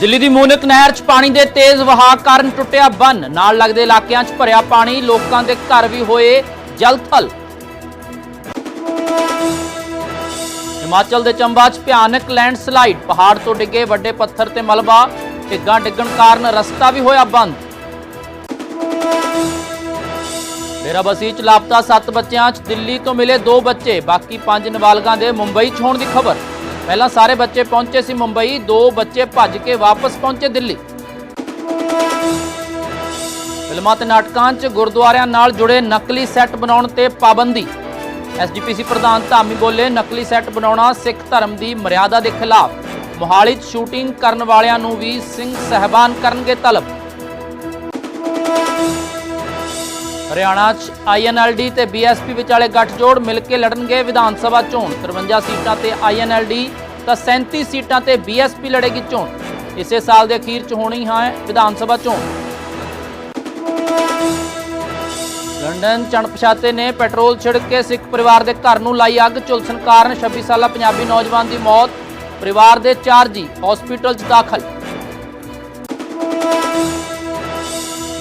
ਦਿੱਲੀ ਦੀ ਮੂਨਕ ਨਹਿਰ 'ਚ ਪਾਣੀ ਦੇ ਤੇਜ਼ ਵਹਾਅ ਕਾਰਨ ਟੁੱਟਿਆ ਬੰਨ। ਨਾਲ ਲੱਗਦੇ ਇਲਾਕਿਆਂ 'ਚ ਭਰਿਆ ਪਾਣੀ, ਲੋਕਾਂ ਦੇ ਘਰ ਵੀ ਹੋਏ ਜਲਥਲ ਹਿਮਾਚਲ ਦੇ ਚੰਬਾ 'ਚ ਭਿਆਨਕ ਲੈਂਡਸਲਾਈਡ। ਪਹਾੜ ਤੋਂ ਡਿੱਗੇ ਵੱਡੇ ਪੱਥਰ ਤੇ ਮਲਬਾ, ਢਿੱਗਾਂ ਡਿੱਗਣ ਕਾਰਨ ਰਸਤਾ ਵੀ ਹੋਇਆ ਬੰਦ। ਡੇਰਾਬੱਸੀ 'ਚ ਲਾਪਤਾ 7 ਬੱਚਿਆਂ 'ਚ ਦਿੱਲੀ ਤੋਂ ਮਿਲੇ 2 ਬੱਚੇ, ਬਾਕੀ 5 ਨਾਬਾਲਗਾਂ ਦੇ ਮੁੰਬਈ 'ਚ ਹੋਣ ਦੀ ਖਬਰ। ਪਹਿਲਾਂ ਸਾਰੇ ਬੱਚੇ ਪਹੁੰਚੇ ਸੀ ਮੁੰਬਈ, ਦੋ ਬੱਚੇ ਭੱਜ ਕੇ ਵਾਪਸ ਪਹੁੰਚੇ ਦਿੱਲੀ। ਫਿਲਮਾਂ ਤੇ ਨਾਟਕਾਂ 'ਚ ਗੁਰਦੁਆਰਿਆਂ ਨਾਲ ਜੁੜੇ ਨਕਲੀ ਸੈੱਟ ਬਣਾਉਣ ਤੇ ਪਾਬੰਦੀ। ਐਸਜੀਪੀਸੀ ਪ੍ਰਧਾਨ ਧਾਮੀ ਬੋਲੇ, ਨਕਲੀ ਸੈੱਟ ਬਣਾਉਣਾ ਸਿੱਖ ਧਰਮ ਦੀ ਮਰਿਆਦਾ ਦੇ ਖਿਲਾਫ। ਮੋਹਾਲੀ 'ਚ ਸ਼ੂਟਿੰਗ ਕਰਨ ਵਾਲਿਆਂ ਨੂੰ ਵੀ ਸਿੰਘ ਸਹਿਬਾਨ ਕਰਨਗੇ ਤਲਬ। ਹਰਿਆਣਾ 'ਚ ਆਈਐਨਐਲਡੀ ਤੇ ਬੀਐਸਪੀ ਵਿਚਾਲੇ ਗੱਠਜੋੜ ਮਿਲ ਕੇ ਲੜਨਗੇ ਵਿਧਾਨ ਸਭਾ ਚੋਣ। 53 ਸੀਟਾਂ ਤੇ ਆਈਐਨਐਲਡੀ ਤਾਂ 37 ਸੀਟਾਂ ਤੇ ਬੀਐਸਪੀ ਲੜੇਗੀ ਚੋਣ। ਇਸੇ ਸਾਲ ਦੇ ਅਖੀਰ 'ਚ ਹੋਣੀ ਹੈ ਵਿਧਾਨ ਸਭਾ ਚੋਣ। ਲੰਡਨ ਚਣਪਛਾਤੇ ਨੇ ਪੈਟਰੋਲ ਛਿੜਕ ਕੇ ਸਿੱਖ ਪਰਿਵਾਰ ਦੇ ਘਰ ਨੂੰ ਲਾਈ ਅੱਗ। ਝੁਲਸਣ ਕਾਰਨ 26 ਸਾਲਾ ਪੰਜਾਬੀ ਨੌਜਵਾਨ ਦੀ ਮੌਤ। ਪਰਿਵਾਰ ਦੇ 4 ਜੀ ਹਸਪੀਟਲ 'ਚ ਦਾਖਲ।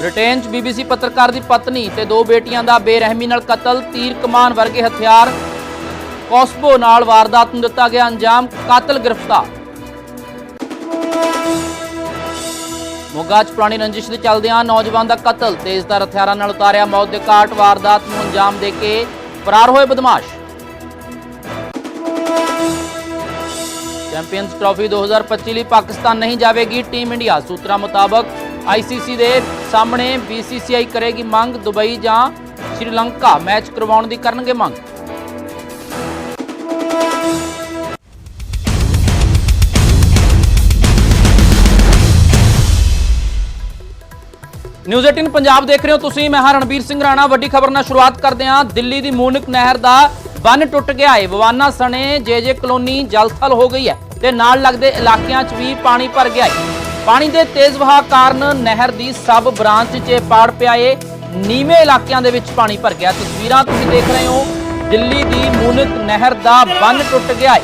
ਬ੍ਰਿਟੇਨ 'ਚ ਬੀਬੀਸੀ ਪੱਤਰਕਾਰ ਦੀ ਪਤਨੀ ਤੇ ਦੋ ਬੇਟੀਆਂ ਦਾ ਬੇਰਹਿਮੀ ਨਾਲ ਕਤਲ, ਤੀਰ ਕਮਾਨ ਵਰਗੇ ਹਥਿਆਰ ਕੋਸਬੋ ਨਾਲ ਵਾਰਦਾਤ ਨੂੰ ਦਿੱਤਾ ਗਿਆ ਅੰਜਾਮ, ਕਾਤਲ ਗ੍ਰਿਫਤਾਰ। ਮੋਗਾ 'ਚ ਪੁਰਾਣੀ ਰੰਜਿਸ਼ ਦੇ ਚੱਲਦਿਆਂ ਨੌਜਵਾਨ ਦਾ ਕਤਲ ਤੇਜ਼ਧਾਰ ਹਥਿਆਰਾਂ ਨਾਲ ਉਤਾਰਿਆ ਮੌਤ ਦੇ ਘਾਟ, ਵਾਰਦਾਤ ਨੂੰ ਅੰਜਾਮ ਦੇ ਕੇ ਫਰਾਰ ਹੋਏ ਬਦਮਾਸ਼। ਚੈਂਪੀਅਨਸ ਟਰਾਫੀ 2025 ਲਈ ਪਾਕਿਸਤਾਨ ਨਹੀਂ ਜਾਵੇਗੀ, ਟੀਮ ਇੰਡੀਆ। ਸੂਤਰਾਂ ਮੁਤਾਬਕ ਆਈਸੀਸੀ ਦੇ ਸਾਹਮਣੇ ਬੀਸੀਸੀਆਈ ਕਰੇਗੀ ਮੰਗ ਦੁਬਈ ਜਾਂ ਸ਼੍ਰੀਲੰਕਾ? ਮੈਚ ਕਰਵਾਉਣ ਦੀ ਕਰਨਗੇ ਮੰਗ। ਨਿਊਜ਼ 18 ਪੰਜਾਬ ਦੇਖ ਰਹੇ ਹੋ ਤੁਸੀਂ। ਮੈਂ ਹਾਂ ਰਣਬੀਰ ਸਿੰਘ ਰਾਣਾ। ਵੱਡੀ ਖਬਰ ਨਾਲ ਸ਼ੁਰੂਆਤ ਕਰਦੇ ਹਾਂ। ਦਿੱਲੀ ਦੀ ਮੂਨਕ ਨਹਿਰ ਦਾ ਬੰਨ ਟੁੱਟ ਗਿਆ ਹੈ। ਬਵਾਨਾ ਸਣੇ ਜੇ ਜੇ ਕਲੋਨੀ ਜਲਥਲ ਹੋ ਗਈ ਹੈ ਤੇ ਨਾਲ ਲੱਗਦੇ ਇਲਾਕਿਆਂ 'ਚ ਵੀ ਪਾਣੀ ਭਰ ਗਿਆ ਹੈ। ਪਾਣੀ ਦੇ ਤੇਜ਼ ਵਹਾਅ ਕਾਰਨ ਨਹਿਰ ਦੀ ਸਬ ਬ੍ਰਾਂਚ 'ਚ ਪਾੜ ਪਿਆ ਏ ਨੀਵੇਂ ਇਲਾਕਿਆਂ ਦੇ ਵਿੱਚ ਪਾਣੀ ਭਰ ਗਿਆ। ਤਸਵੀਰਾਂ ਤੁਸੀਂ ਦੇਖ ਰਹੇ ਹੋ। ਦਿੱਲੀ ਦੀ ਮੂਨਿਕ ਨਹਿਰ ਦਾ ਬੰਨ ਟੁੱਟ ਗਿਆ ਏ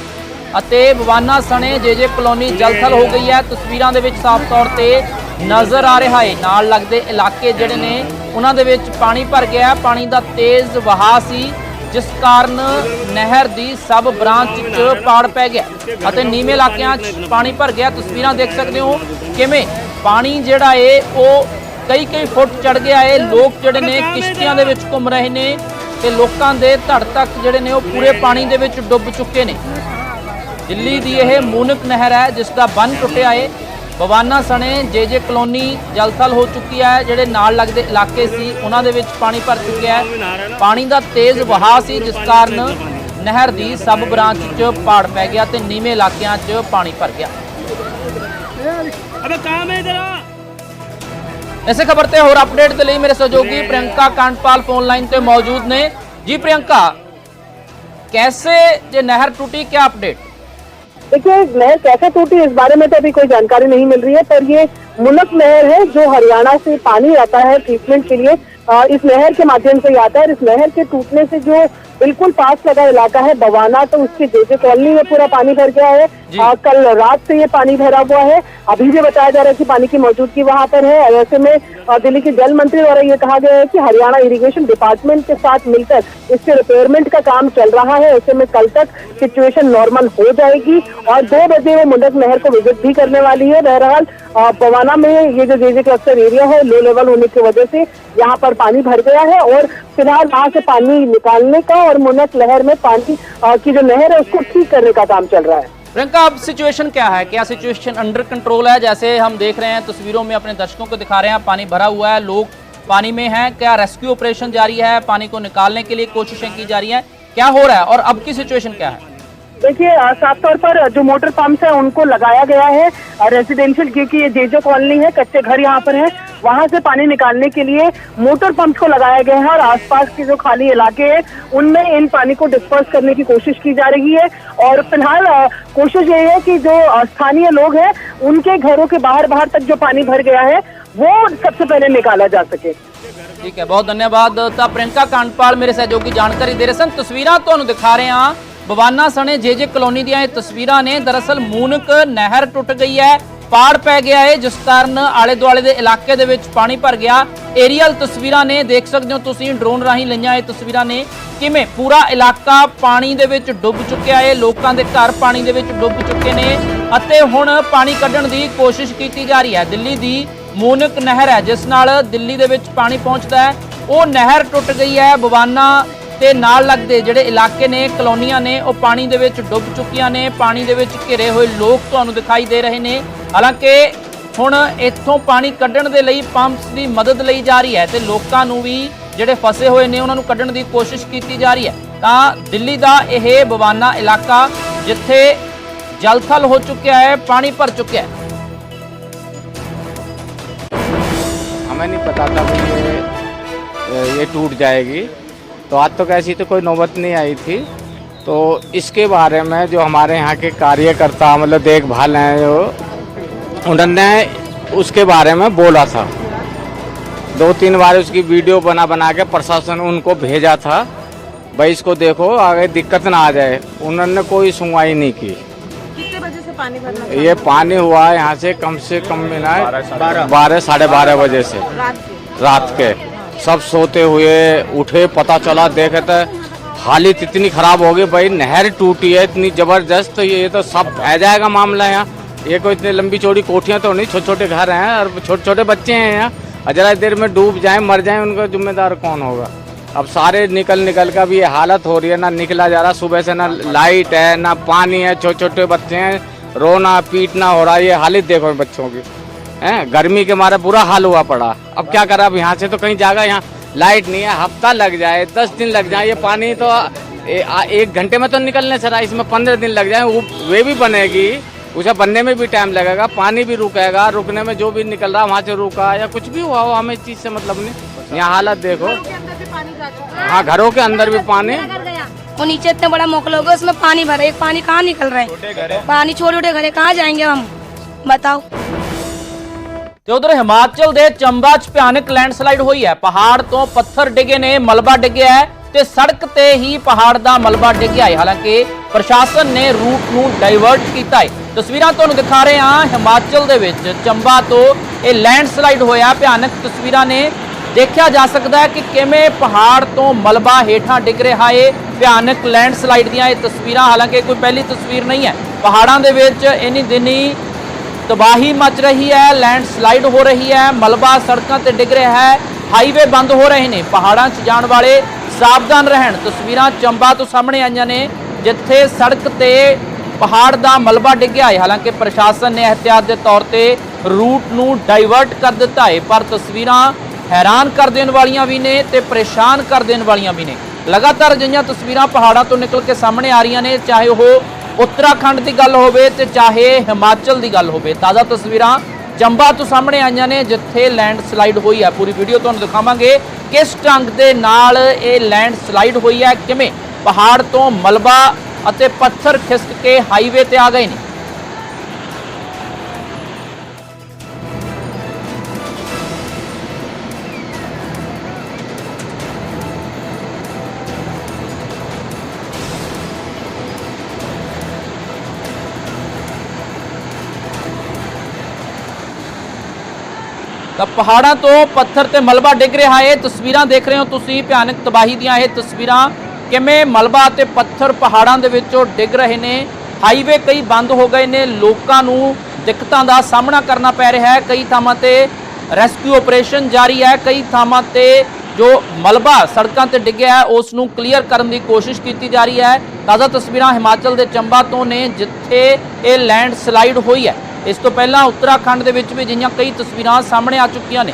ਅਤੇ ਬਵਾਨਾ ਸਣੇ ਜੇ ਜੇ ਕਲੋਨੀ ਜਲਥਲ ਹੋ ਗਈ ਹੈ। ਤਸਵੀਰਾਂ ਦੇ ਵਿੱਚ ਸਾਫ਼ ਤੌਰ ਤੇ ਨਜ਼ਰ ਆ ਰਿਹਾ ਏ। ਨਾਲ ਲੱਗਦੇ ਇਲਾਕੇ ਜਿਹੜੇ ਨੇ, ਉਹਨਾਂ ਦੇ ਵਿੱਚ ਪਾਣੀ ਭਰ ਗਿਆ। ਪਾਣੀ ਦਾ ਤੇਜ਼ ਵਹਾਅ ਸੀ। ਜਿਸ ਕਾਰਨ ਨਹਿਰ ਦੀ ਸਬ ਬ੍ਰਾਂਚ 'ਚ ਪਾੜ ਪੈ ਗਿਆ ਅਤੇ ਨੀਵੇਂ ਇਲਾਕਿਆਂ 'ਚ ਪਾਣੀ ਭਰ ਗਿਆ। ਤਸਵੀਰਾਂ ਦੇਖ ਸਕਦੇ ਹੋ ਕਿਵੇਂ ਪਾਣੀ ਜਿਹੜਾ ਏ, ਉਹ ਕਈ ਕਈ ਫੁੱਟ ਚੜ ਗਿਆ ਏ। ਲੋਕ ਜਿਹੜੇ ਨੇ ਕਿਸ਼ਤੀਆਂ ਦੇ ਵਿੱਚ ਘੁੰਮ ਰਹੇ ਨੇ ਤੇ ਲੋਕਾਂ ਦੇ ਧੜ ਤੱਕ ਜਿਹੜੇ ਨੇ, ਉਹ ਪੂਰੇ ਪਾਣੀ ਦੇ ਵਿੱਚ ਡੁੱਬ ਚੁੱਕੇ ਨੇ। ਦਿੱਲੀ ਦੀ ਇਹ ਮੂਨਕ ਨਹਿਰ ਹੈ, ਜਿਸ ਦਾ ਬੰਨ ਟੁੱਟਿਆ ਏ। ਬਵਾਨਾ ਸਣੇ ਜੇ ਜੇ ਕਲੋਨੀ ਜਲਥਲ ਹੋ ਚੁੱਕੀ ਹੈ ਜਿਹੜੇ ਨਾਲ ਲੱਗਦੇ ਇਲਾਕੇ ਸੀ ਉਹਨਾਂ ਦੇ ਵਿੱਚ ਪਾਣੀ ਭਰ ਚੁੱਕਿਆ ਹੈ ਪਾਣੀ ਦਾ ਤੇਜ਼ ਵਹਾਅ ਸੀ ਜਿਸ ਕਾਰਨ ਨਹਿਰ ਦੀ ਸਬ ਬ੍ਰਾਂਚ 'ਚ ਪਾੜ ਪੈ ਗਿਆ ਤੇ ਨੀਵੇਂ ਇਲਾਕਿਆਂ 'ਚ ਪਾਣੀ ਭਰ ਗਿਆ अबे काम है तेरा ਇਸੇ ਖਬਰ ਤੇ ਹੋਰ ਅਪਡੇਟ ਦੇ ਲਈ ਮੇਰੇ ਸਹਿਯੋਗੀ ਪ੍ਰਿਯੰਕਾ ਕਾਂਡਪਾਲ ਫੋਨ ਲਾਈਨ ਤੇ ਮੌਜੂਦ ਨੇ ਜੀ ਪ੍ਰਿਯੰਕਾ कैसे ये नहर टूटी क्या अपडेट देखिए नहर कैसे टूटी इस बारे में तो अभी कोई जानकारी नहीं मिल रही है पर ये मुनक नहर है जो हरियाणा से पानी आता है ट्रीटमेंट के लिए अ, इस नहर के माध्यम से ही आता है और इस नहर के टूटने से जो बिल्कुल पास लगा इलाका है बवाना तो उसकी जेजे कॉलोनी में पूरा पानी भर गया है। जी। अ, कल रात से ये पानी भरा हुआ है। अभी भी बताया जा रहा है कि पानी की मौजूदगी वहाँ पर है। और ऐसे में दिल्ली के जल मंत्री द्वारा ये कहा गया है कि हरियाणा इरिगेशन डिपार्टमेंट के साथ मिलकर इसके रिपेयरमेंट का काम चल रहा है। ऐसे में कल तक सिचुएशन नॉर्मल हो जाएगी और दो बजे वो मुंडक नहर को विज़िट भी करने वाली है। बहरहाल बवाना में ये जो जेजे क्लस्टर एरिया है लो लेवल होने की वजह से यहाँ पर पानी भर गया है और फ़िलहाल वहाँ से पानी निकालने का और मुनक लहर में पानी की जो लहर है उसको ठीक करने का काम चल रहा है। प्रियंका, अब सिचुएशन क्या है? क्या सिचुएशन अंडर कंट्रोल है? जैसे हम देख रहे हैं, तस्वीरों में अपने दर्शकों को दिखा रहे हैं, पानी भरा हुआ है, लोग पानी में हैं। क्या रेस्क्यू ऑपरेशन जारी है? पानी को निकालने के लिए कोशिशें की जा रही हैं। क्या हो रहा है? और अब की सिचुएशन क्या है? देखिए अ, साफ तौर पर जो मोटर पंप्स है उनको लगाया गया है रेजिडेंशियल क्योंकि ये जेजो कॉलोनी है कच्चे घर यहाँ पर हैं वहाँ से पानी निकालने के लिए मोटर पंप को लगाया गया है और आसपास के जो खाली इलाके हैं उनमें इन पानी को डिस्पर्स करने की कोशिश की जा रही है और फिलहाल अ, कोशिश ये है कि जो अ, स्थानीय लोग हैं उनके घरों के बाहर बाहर तक जो पानी भर गया है वो सबसे पहले निकाला जा सके ਠੀਕ ਹੈ ਬਹੁਤ ਧੰਨਵਾਦ ਤਾਂ ਪ੍ਰਿੰਕਾ ਕਾਂਡਪਾਲ ਮੇਰੇ ਸਹਿਯੋਗੀ ਜਾਣਕਾਰੀ ਦੇ ਰਹੇ ਸਨ ਤਸਵੀਰਾਂ ਤੁਹਾਨੂੰ ਦਿਖਾ ਰਹੇ ਹਾਂ ਬਵਾਨਾ ਸਣੇ ਜੇ ਜੇ ਕਲੋਨੀ ਦੀਆਂ ਇਹ ਤਸਵੀਰਾਂ ਨੇ। ਦਰਅਸਲ ਮੂਨਕ ਨਹਿਰ ਟੁੱਟ ਗਈ ਹੈ, ਪਾੜ ਪੈ ਗਿਆ ਹੈ ਜਿਸ ਕਾਰਨ ਆਲੇ ਦੁਆਲੇ ਦੇ ਇਲਾਕੇ ਦੇ ਵਿੱਚ ਪਾਣੀ ਭਰ ਗਿਆ। ਏਰੀਅਲ ਤਸਵੀਰਾਂ ਨੇ, ਦੇਖ ਸਕਦੇ ਹੋ ਤੁਸੀਂ, ਡਰੋਨ ਰਾਹੀਂ ਲਈਆਂ ਇਹ ਤਸਵੀਰਾਂ ਨੇ। ਕਿਵੇਂ? ਪੂਰਾ ਇਲਾਕਾ ਪਾਣੀ ਦੇ ਵਿੱਚ ਡੁੱਬ ਚੁੱਕਿਆ ਹੈ ਲੋਕਾਂ ਦੇ ਘਰ ਪਾਣੀ ਦੇ ਵਿੱਚ ਡੁੱਬ ਚੁੱਕੇ ਨੇ ਅਤੇ ਹੁਣ ਪਾਣੀ ਕੱਢਣ ਦੀ ਕੋਸ਼ਿਸ਼ ਕੀਤੀ ਜਾ ਰਹੀ ਹੈ। ਦਿੱਲੀ ਦੀ ਮੂਨਕ ਨਹਿਰ ਹੈ, ਜਿਸ ਨਾਲ ਦਿੱਲੀ ਦੇ ਵਿੱਚ ਪਾਣੀ ਪਹੁੰਚਦਾ ਹੈ। ਉਹ ਨਹਿਰ ਟੁੱਟ ਗਈ ਹੈ, ਬਵਾਨਾ ਤੇ ਨਾਲ ਲੱਗਦੇ ਜਿਹੜੇ ਇਲਾਕੇ ਨੇ ਕਲੋਨੀਆਂ ਨੇ ਉਹ ਪਾਣੀ ਦੇ ਵਿੱਚ ਡੁੱਬ ਚੁੱਕੀਆਂ ਨੇ ਪਾਣੀ ਦੇ ਵਿੱਚ ਘਿਰੇ ਹੋਏ ਲੋਕ ਤੁਹਾਨੂੰ ਦਿਖਾਈ ਦੇ ਰਹੇ ਨੇ ਹਾਲਾਂਕਿ ਹੁਣ ਇੱਥੋਂ ਪਾਣੀ ਕੱਢਣ ਦੇ ਲਈ ਪੰਪਸ ਦੀ ਮਦਦ ਲਈ ਜਾ ਰਹੀ ਹੈ ਤੇ ਲੋਕਾਂ ਨੂੰ ਵੀ ਜਿਹੜੇ ਫਸੇ ਹੋਏ ਨੇ ਉਹਨਾਂ ਨੂੰ ਕੱਢਣ ਦੀ ਕੋਸ਼ਿਸ਼ ਕੀਤੀ ਜਾ ਰਹੀ ਹੈ ਤਾਂ ਦਿੱਲੀ ਦਾ ਇਹ ਬਵਾਨਾ ਇਲਾਕਾ ਜਿੱਥੇ ਜਲਥਲ ਹੋ ਚੁੱਕਿਆ ਹੈ ਪਾਣੀ ਭਰ ਚੁੱਕਿਆ ਹੈ हमें नहीं पता था कि ये ये टूट जाएगी तो आज तक ऐसी तो कोई नौबत नहीं आई थी। तो इसके बारे में जो हमारे यहाँ के कार्यकर्ता मतलब देखभाल हैं जो उन्होंने उसके बारे में बोला था। दो तीन बार उसकी वीडियो बना बना के प्रशासन उनको भेजा था भाई इसको देखो आगे दिक्कत ना आ जाए। उन्होंने कोई सुनवाई नहीं की। कितने बजे से पानी भरना ये पानी हुआ यहाँ से कम से कम मिला बारह साढ़े बारह बजे से। रात के? रात के। सब सोते हुए उठे, पता चला, देखे तो हालत इतनी खराब हो गई, भाई, नहर टूटी है, इतनी ज़बरदस्त तो ये तो सब बह जाएगा मामला यहाँ। ये कोई इतनी लंबी चौड़ी कोठियाँ तो नहीं छोटे छोटे घर हैं, और छोटे छोटे बच्चे हैं यहाँ। और जरा देर में डूब जाएँ, मर जाएँ, उनका जिम्मेदार कौन होगा? अब सारे निकल निकल का भी ये हालत हो रही है, ना निकला जा रहा सुबह से, ना लाइट है, ना पानी है छोटे छोटे बच्चे हैं रोना पीटना हो रहा है, ये हालत देखो बच्चों की। हैं? गर्मी के मारे बुरा हाल हुआ पड़ा। अब क्या करा? अब यहाँ से तो कहीं जाएगा यहाँ लाइट नहीं है हफ़्ता लग जाए दस दिन लग जाए ये पानी तो ए, आ, एक घंटे में तो निकलने से रहा इसमें पंद्रह दिन लग जाए वो वे भी बनेगी उसे बनने में भी टाइम लगेगा पानी भी रुकेगा रुकने में जो भी निकल रहा वहाँ से रुका या कुछ भी हुआ हो हमें इस चीज़ से मतलब नहीं। यहाँ हालत देखो। के अंदर भी पानी जा चुका हाँ। घरों के अंदर भी पानी। वो नीचे इतना बड़ा मोकल होगा उसमें पानी भरा है पानी कहाँ निकल रहा है? पानी छोटे छोटे घर कहाँ जाएँगे हम? बताओ। ਤੇ ਉਧਰ ਹਿਮਾਚਲ ਦੇ ਚੰਬਾ 'ਚ ਭਿਆਨਕ ਲੈਂਡਸਲਾਈਡ ਹੋਈ ਹੈ। ਪਹਾੜ ਤੋਂ ਪੱਥਰ ਡਿੱਗੇ ਨੇ, ਮਲਬਾ ਡਿੱਗਿਆ ਹੈ ਤੇ ਸੜਕ ਤੇ ਹੀ ਪਹਾੜ ਦਾ ਮਲਬਾ ਡਿੱਗਿਆ ਹੈ। ਹਾਲਾਂਕਿ ਪ੍ਰਸ਼ਾਸਨ ਨੇ ਰੂਟ ਨੂੰ ਡਾਈਵਰਟ ਕੀਤਾ ਹੈ। ਤਸਵੀਰਾਂ ਤੁਹਾਨੂੰ ਦਿਖਾ ਰਹੇ ਹਾਂ ਹਿਮਾਚਲ ਦੇ ਵਿੱਚ। ਚੰਬਾ ਤੋਂ ਇਹ ਲੈਂਡਸਲਾਈਡ ਹੋਇਆ, ਭਿਆਨਕ ਤਸਵੀਰਾਂ ਨੇ। ਦੇਖਿਆ ਜਾ ਸਕਦਾ ਹੈ ਕਿ ਕਿਵੇਂ ਪਹਾੜ ਤੋਂ ਮਲਬਾ ਹੇਠਾਂ ਡਿੱਗ ਰਿਹਾ ਏ ਭਿਆਨਕ ਲੈਂਡਸਲਾਈਡ ਦੀਆਂ ਇਹ ਤਸਵੀਰਾਂ। ਹਾਲਾਂਕਿ ਕੋਈ ਪਹਿਲੀ ਤਸਵੀਰ ਨਹੀਂ ਹੈ। ਪਹਾੜਾਂ ਦੇ ਵਿੱਚ ਇਨੀ ਦਿਨੀ ਤਬਾਹੀ ਮਚ ਰਹੀ ਹੈ ਲੈਂਡ ਸਲਾਈਡ ਹੋ ਰਹੀ ਹੈ, ਮਲਬਾ ਸੜਕਾਂ ਤੇ ਡਿੱਗ ਰਿਹਾ ਹੈ, ਹਾਈਵੇ ਬੰਦ ਹੋ ਰਹੇ ਨੇ। ਪਹਾੜਾਂ 'ਚ ਜਾਣ ਵਾਲੇ ਸਾਵਧਾਨ ਰਹਿਣ ਤਸਵੀਰਾਂ ਚੰਬਾ ਤੋਂ ਸਾਹਮਣੇ ਆਈਆਂ ਨੇ, ਜਿੱਥੇ ਸੜਕ ਤੇ ਪਹਾੜ ਦਾ ਮਲਬਾ ਡਿੱਗਿਆ ਹੈ। ਹਾਲਾਂਕਿ ਪ੍ਰਸ਼ਾਸਨ ਨੇ ਅਹਤਿਆਤ ਦੇ ਤੌਰ ਤੇ ਰੂਟ ਨੂੰ ਡਾਈਵਰਟ ਕਰ ਦਿੱਤਾ ਹੈ, ਪਰ ਤਸਵੀਰਾਂ ਹੈਰਾਨ ਕਰ ਦੇਣ ਵਾਲੀਆਂ ਵੀ ਨੇ ਤੇ ਪਰੇਸ਼ਾਨ ਕਰ ਦੇਣ ਵਾਲੀਆਂ ਵੀ ਨੇ। ਲਗਾਤਾਰ ਅਜਿਹੀਆਂ ਤਸਵੀਰਾਂ ਪਹਾੜਾਂ ਤੋਂ ਨਿਕਲ ਕੇ ਸਾਹਮਣੇ ਆ ਰਹੀਆਂ ਨੇ, ਚਾਹੇ ਉਹ ਉੱਤਰਾਖੰਡ ਦੀ ਗੱਲ ਹੋਵੇ ਤੇ ਚਾਹੇ ਹਿਮਾਚਲ ਦੀ ਗੱਲ ਹੋਵੇ, ਤਾਜ਼ਾ ਤਸਵੀਰਾਂ ਚੰਬਾ ਤੋਂ ਸਾਹਮਣੇ ਆਈਆਂ ਨੇ, ਜਿੱਥੇ ਲੈਂਡ ਸਲਾਈਡ ਹੋਈ ਹੈ। ਪੂਰੀ ਵੀਡੀਓ ਤੁਹਾਨੂੰ ਦਿਖਾਵਾਂਗੇ ਕਿਸ ਢੰਗ ਦੇ ਨਾਲ ਇਹ ਲੈਂਡ ਸਲਾਈਡ ਹੋਈ ਹੈ, ਕਿਵੇਂ ਪਹਾੜ ਤੋਂ ਮਲਬਾ ਅਤੇ ਪੱਥਰ ਖਿਸਕ ਕੇ ਹਾਈਵੇ ਤੇ ਆ ਗਏ ਨੇ। ਤਾਂ ਪਹਾੜਾਂ ਤੋਂ ਪੱਥਰ ਤੇ ਮਲਬਾ ਡਿੱਗ ਰਿਹਾ ਹੈ। ਤਸਵੀਰਾਂ ਦੇਖ ਰਹੇ ਹੋ ਤੁਸੀਂ। ਭਿਆਨਕ ਤਬਾਹੀ ਦੀਆਂ ਇਹ ਤਸਵੀਰਾਂ ਕਿਵੇਂ ਮਲਬਾ ਤੇ ਪੱਥਰ ਪਹਾੜਾਂ ਦੇ ਵਿੱਚੋਂ ਡਿੱਗ ਰਹੇ ਨੇ। ਹਾਈਵੇ ਕਈ ਬੰਦ ਹੋ ਗਏ ਨੇ। ਲੋਕਾਂ ਨੂੰ ਦਿੱਕਤਾਂ ਦਾ ਸਾਹਮਣਾ ਕਰਨਾ ਪੈ ਰਿਹਾ ਹੈ। ਕਈ ਥਾਵਾਂ ਤੇ ਰੈਸਕਿਊ ਆਪਰੇਸ਼ਨ ਜਾਰੀ ਹੈ। ਕਈ ਥਾਵਾਂ ਤੇ ਜੋ ਮਲਬਾ ਸੜਕਾਂ ਤੇ ਡਿੱਗਿਆ ਹੈ, ਉਸ ਨੂੰ ਕਲੀਅਰ ਕਰਨ ਦੀ ਕੋਸ਼ਿਸ਼ ਕੀਤੀ ਜਾ ਰਹੀ ਹੈ। ਤਾਜ਼ਾ ਤਸਵੀਰਾਂ ਹਿਮਾਚਲ ਦੇ ਚੰਬਾ ਤੋਂ ਨੇ, ਜਿੱਥੇ ਇਹ ਲੈਂਡ ਸਲਾਈਡ ਹੋਈ ਹੈ। ਇਸ ਤੋਂ ਪਹਿਲਾਂ ਉੱਤਰਾਖੰਡ ਦੇ ਵਿੱਚ ਵੀ ਜਿਹੀਆਂ ਕਈ ਤਸਵੀਰਾਂ ਸਾਹਮਣੇ ਆ ਚੁੱਕੀਆਂ ਨੇ।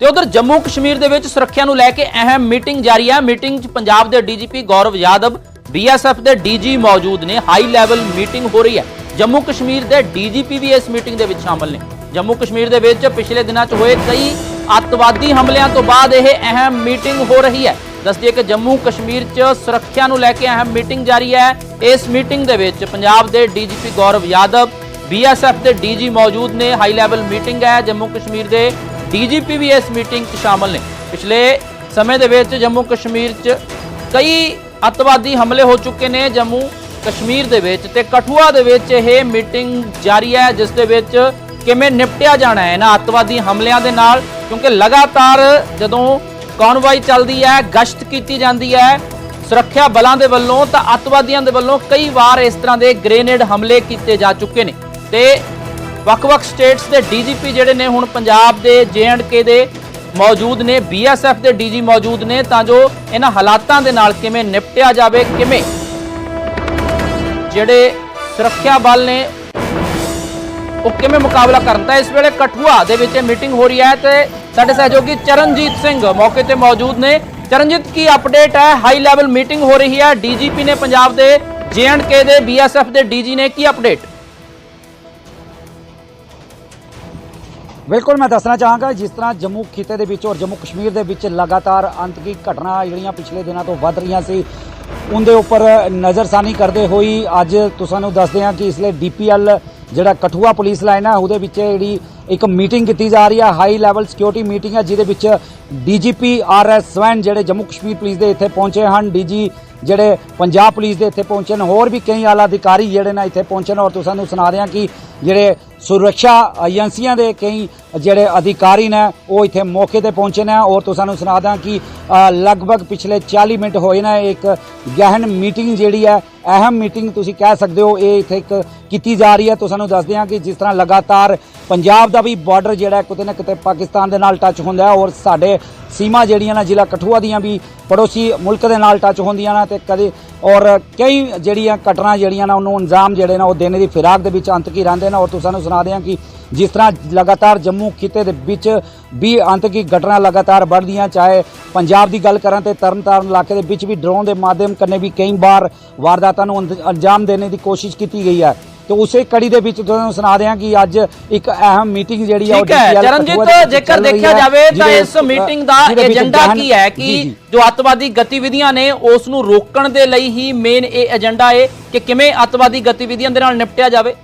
ਤੇ ਉਧਰ ਜੰਮੂ ਕਸ਼ਮੀਰ ਦੇ ਵਿੱਚ ਸੁਰੱਖਿਆ ਨੂੰ ਲੈ ਕੇ ਅਹਿਮ ਮੀਟਿੰਗ ਜਾਰੀ ਹੈ। ਮੀਟਿੰਗ 'ਚ ਪੰਜਾਬ ਦੇ ਡੀਜੀਪੀ ਗੌਰਵ ਯਾਦਵ, ਬੀਐਸਐਫ ਦੇ ਡੀਜੀ ਮੌਜੂਦ ਨੇ। ਹਾਈ ਲੈਵਲ ਮੀਟਿੰਗ ਹੋ ਰਹੀ ਹੈ। ਜੰਮੂ ਕਸ਼ਮੀਰ ਦੇ ਡੀਜੀਪੀ ਵੀ ਇਸ ਮੀਟਿੰਗ ਦੇ ਵਿੱਚ ਸ਼ਾਮਲ ਨੇ। ਜੰਮੂ ਕਸ਼ਮੀਰ ਦੇ ਵਿੱਚ ਪਿਛਲੇ ਦਿਨਾਂ 'ਚ ਹੋਏ ਕਈ ਅੱਤਵਾਦੀ ਹਮਲਿਆਂ ਤੋਂ ਬਾਅਦ ਇਹ ਅਹਿਮ ਮੀਟਿੰਗ ਹੋ ਰਹੀ ਹੈ। ਦੱਸਦੀਏ ਕਿ ਜੰਮੂ ਕਸ਼ਮੀਰ 'ਚ ਸੁਰੱਖਿਆ ਨੂੰ ਲੈ ਕੇ ਅਹਿਮ ਮੀਟਿੰਗ ਜਾਰੀ ਹੈ। ਇਸ ਮੀਟਿੰਗ ਦੇ ਵਿੱਚ ਪੰਜਾਬ ਦੇ ਡੀਜੀਪੀ ਗੌਰਵ ਯਾਦਵ, ਬੀਐਸਐਫ ਦੇ ਡੀਜੀ ਮੌਜੂਦ ਨੇ। ਹਾਈ ਲੈਵਲ ਮੀਟਿੰਗ ਹੈ। ਜੰਮੂ ਕਸ਼ਮੀਰ ਦੇ ਡੀਜੀਪੀ ਵੀ ਇਸ ਮੀਟਿੰਗ 'ਚ ਸ਼ਾਮਲ ਨੇ। ਪਿਛਲੇ ਸਮੇਂ ਦੇ ਵਿੱਚ ਜੰਮੂ ਕਸ਼ਮੀਰ 'ਚ ਕਈ ਅੱਤਵਾਦੀ ਹਮਲੇ ਹੋ ਚੁੱਕੇ ਨੇ ਜੰਮੂ ਕਸ਼ਮੀਰ ਦੇ ਵਿੱਚ ਤੇ ਕਠੂਆ ਦੇ ਵਿੱਚ ਇਹ ਮੀਟਿੰਗ ਜਾਰੀ ਹੈ, ਜਿਸ ਦੇ ਵਿੱਚ ਕਿਵੇਂ ਨਿਪਟਿਆ ਜਾਣਾ ਹੈ ਇਹਨਾਂ ਅੱਤਵਾਦੀ ਹਮਲਿਆਂ ਦੇ ਨਾਲ। ਕਿਉਂਕਿ ਲਗਾਤਾਰ ਜਦੋਂ ਕਾਨਵਾਈ ਚੱਲਦੀ ਹੈ, ਗਸ਼ਤ ਕੀਤੀ ਜਾਂਦੀ ਹੈ। ਸੁਰੱਖਿਆ ਬਲਾਂ ਦੇ ਵੱਲੋਂ ਤਾਂ ਅੱਤਵਾਦੀਆਂ ਦੇ ਵੱਲੋਂ ਕਈ ਵਾਰ ਇਸ ਤਰ੍ਹਾਂ ਦੇ ਗ੍ਰੇਨੇਡ ਹਮਲੇ ਕੀਤੇ ਜਾ ਚੁੱਕੇ ਨੇ। ਤੇ ਵੱਖ-ਵੱਖ ਸਟੇਟਸ ਦੇ ਡੀਜੀਪੀ ਜਿਹੜੇ ਨੇ ਹੁਣ ਪੰਜਾਬ ਦੇ ਕੇ ਦੇ ਮੌਜੂਦ ਨੇ ਬੀਐਸਐਫ ਦੇ ਡੀਜੀ ਮੌਜੂਦ ਨੇ, ਤਾਂ ਜੋ ਇਹਨਾਂ ਹਾਲਾਤਾਂ ਦੇ ਨਾਲ ਕਿਵੇਂ ਨਿਪਟਿਆ ਜਾਵੇ, ਕਿਵੇਂ ਜਿਹੜੇ ਸੁਰੱਖਿਆ ਬਲ ਨੇ, ਉਹ ਕਿਵੇਂ ਮੁਕਾਬਲਾ ਕਰਨ ਤਾਂ ਇਸ ਵੇਲੇ ਕਠੂਆ ਦੇ ਵਿੱਚ ਇਹ ਮੀਟਿੰਗ ਹੋ ਰਹੀ ਹੈ ਤੇ ਸਾਡੇ ਸਹਿਯੋਗੀ ਚਰਨਜੀਤ ਸਿੰਘ ਮੌਕੇ ਤੇ ਮੌਜੂਦ ਨੇ। ਚਰਨਜੀਤ, ਕੀ ਅਪਡੇਟ ਹੈ? ਹਾਈ ਲੈਵਲ ਮੀਟਿੰਗ ਹੋ ਰਹੀ ਹੈ। ਡੀਜੀਪੀ ਨੇ ਪੰਜਾਬ ਦੇ ਕੇ ਦੇ ਬੀਐਸਐਫ ਦੇ ਡੀਜੀ ਨੇ ਕੀ ਅਪਡੇਟ ਬਿਲਕੁਲ, ਮੈਂ ਦੱਸਣਾ ਚਾਹਾਂਗਾ, ਜਿਸ ਤਰ੍ਹਾਂ ਜੰਮੂ ਖਿੱਤੇ ਦੇ ਵਿੱਚ ਔਰ ਜੰਮੂ ਕਸ਼ਮੀਰ ਦੇ ਵਿੱਚ ਲਗਾਤਾਰ ਅੰਤਕੀ ਘਟਨਾ ਜਿਹੜੀਆਂ ਪਿਛਲੇ ਦਿਨਾਂ ਤੋਂ ਵੱਧ ਰਹੀਆਂ ਸੀ, ਉਹਦੇ ਉੱਪਰ ਨਜ਼ਰਸਾਨੀ ਕਰਦੇ ਹੋਈ ਅੱਜ ਤੁਸਾਂ ਦੱਸਦੇ ਹਾਂ ਕਿ ਇਸ ਲਈ ਡੀਪੀਐਲ ਜਿਹੜਾ ਕਠੂਆ ਪੁਲਿਸ ਲਾਈਨ ਹੈ ਉਹਦੇ ਵਿੱਚ ਜਿਹੜੀ ਇੱਕ ਮੀਟਿੰਗ ਕੀਤੀ ਜਾ ਰਹੀ ਹੈ ਹਾਈ ਲੈਵਲ ਸਿਕਿਉਰਿਟੀ ਮੀਟਿੰਗ ਹੈ ਜਿਹਦੇ ਵਿੱਚ ਡੀਜੀਪੀ ਆਰਐਸ ਸਵੈਨ ਜਿਹੜੇ ਜੰਮੂ ਕਸ਼ਮੀਰ ਪੁਲਿਸ ਦੇ ਇੱਥੇ ਪਹੁੰਚੇ ਹਨ ਡੀਜੀ ਜਿਹੜੇ ਪੰਜਾਬ ਪੁਲਿਸ ਦੇ ਇੱਥੇ ਪਹੁੰਚੇ ਨੇ ਹੋਰ ਵੀ ਕਈ ਆਲਾ ਅਧਿਕਾਰੀ ਜਿਹੜੇ ਨੇ ਇੱਥੇ ਪਹੁੰਚੇ ਨੇ, ਔਰ ਤੁਸਾਂ ਨੂੰ ਸੁਣਾ ਰਿਹਾ ਕਿ ਜਿਹੜੇ ਸੁਰੱਖਿਆ ਏਜੰਸੀਆਂ ਦੇ ਕਈ ਜਿਹੜੇ ਅਧਿਕਾਰੀ ਨੇ, ਉਹ ਇੱਥੇ ਮੌਕੇ ਤੇ ਪਹੁੰਚੇ ਨੇ, ਔਰ ਤੁਸਾਂ ਨੂੰ ਸੁਣਾ ਦਾਂ ਕਿ ਲਗਭਗ ਪਿਛਲੇ 40 ਮਿੰਟ ਹੋਏ ਨੇ, ਇੱਕ ਗਹਿਨ ਮੀਟਿੰਗ ਜਿਹੜੀ ਹੈ, ਅਹਿਮ ਮੀਟਿੰਗ ਤੁਸੀਂ ਕਹਿ ਸਕਦੇ ਹੋ, ਇਹ ਇੱਥੇ ਇੱਕ ਕੀਤੀ ਜਾ ਰਹੀ ਹੈ। ਤਾਂ ਸਾਨੂੰ ਦੱਸਦੇ ਹਾਂ ਕਿ ਜਿਸ ਤਰ੍ਹਾਂ ਲਗਾਤਾਰ ਪੰਜਾਬ ਦਾ ਵੀ ਬਾਰਡਰ ਜਿਹੜਾ ਕਿਤੇ ਨਾ ਕਿਤੇ ਪਾਕਿਸਤਾਨ ਦੇ ਨਾਲ ਟੱਚ ਹੁੰਦਾ ਹੈ ਔਰ ਸਾਡੇ ਸੀਮਾ ਜਿਹੜੀਆਂ ਨੇ, ਜ਼ਿਲ੍ਹਾ ਕਠੂਆ ਦੀਆਂ ਵੀ ਪੜੋਸੀ ਮੁਲਕ ਦੇ ਨਾਲ ਟੱਚ ਹੁੰਦੀਆਂ ਨੇ ਤੇ ਕਦੇ ਔਰ ਕਈ ਜਿਹੜੀਆਂ ਘਟਨਾ ਜਿਹੜੀਆਂ ਨੇ, ਉਹਨੂੰ ਅੰਜਾਮ ਜਿਹੜੇ ਨੇ, ਉਹ ਦੇਣੇ ਦੀ ਫਿਰਾਕ ਦੇ ਵਿੱਚ ਅੰਤਕੀ ਰਹਿੰਦੇ ਨੇ। ਔਰ ਤੁਸੀਂ ਸਾਨੂੰ ਸੁਣਾ ਦਿਆਂ ਕਿ ਜਿਸ ਤਰ੍ਹਾਂ ਲਗਾਤਾਰ ਜੰਮੂ ਖਿੱਤੇ ਦੇ ਵਿੱਚ ਵੀ ਅੰਤਕੀ ਘਟਨਾ ਲਗਾਤਾਰ ਵੱਧਦੀਆਂ, ਚਾਹੇ ਪੰਜਾਬ ਦੀ ਗੱਲ ਕਰਾਂ ਤੇ ਤਰਨਤਾਰਨ ਇਲਾਕੇ ਦੇ ਵਿੱਚ ਵੀ ਡਰੋਨ ਦੇ ਮਾਧਿਅਮ ਕਰਨੇ ਵੀ ਕਈ ਵਾਰ ਵਾਰਦਾਤਾਂ ਨੂੰ ਅੰਦ- ਅੰਜਾਮ ਦੇਣੇ ਦੀ ਕੋਸ਼ਿਸ਼ ਕੀਤੀ ਗਈ ਹੈ। ਤੇ ਉਸੇ ਕੜੀ ਦੇ ਵਿੱਚ ਤੁਹਾਨੂੰ ਸੁਣਾ ਦਿਆਂ ਕਿ ਅੱਜ ਇੱਕ ਅਹਿਮ ਮੀਟਿੰਗ ਜਿਹੜੀ ਉਹ ਠੀਕ ਹੈ ਚਰਨਜੀਤ ਜੇਕਰ ਦੇਖਿਆ ਜਾਵੇ ਤਾਂ ਇਸ ਮੀਟਿੰਗ ਦਾ ਏਜੰਡਾ ਕੀ ਹੈ ਕਿ ਜੀ। ਜੋ ਅੱਤਵਾਦੀ ਗਤੀਵਿਧੀਆਂ ਨੇ ਉਸ ਨੂੰ ਰੋਕਣ ਦੇ ਲਈ ਹੀ ਮੇਨ ਇਹ ਏਜੰਡਾ ਹੈ ਕਿ ਕਿਵੇਂ ਅੱਤਵਾਦੀ ਗਤੀਵਿਧੀਆਂ ਦੇ ਨਾਲ ਨਿਪਟਿਆ ਜਾਵੇ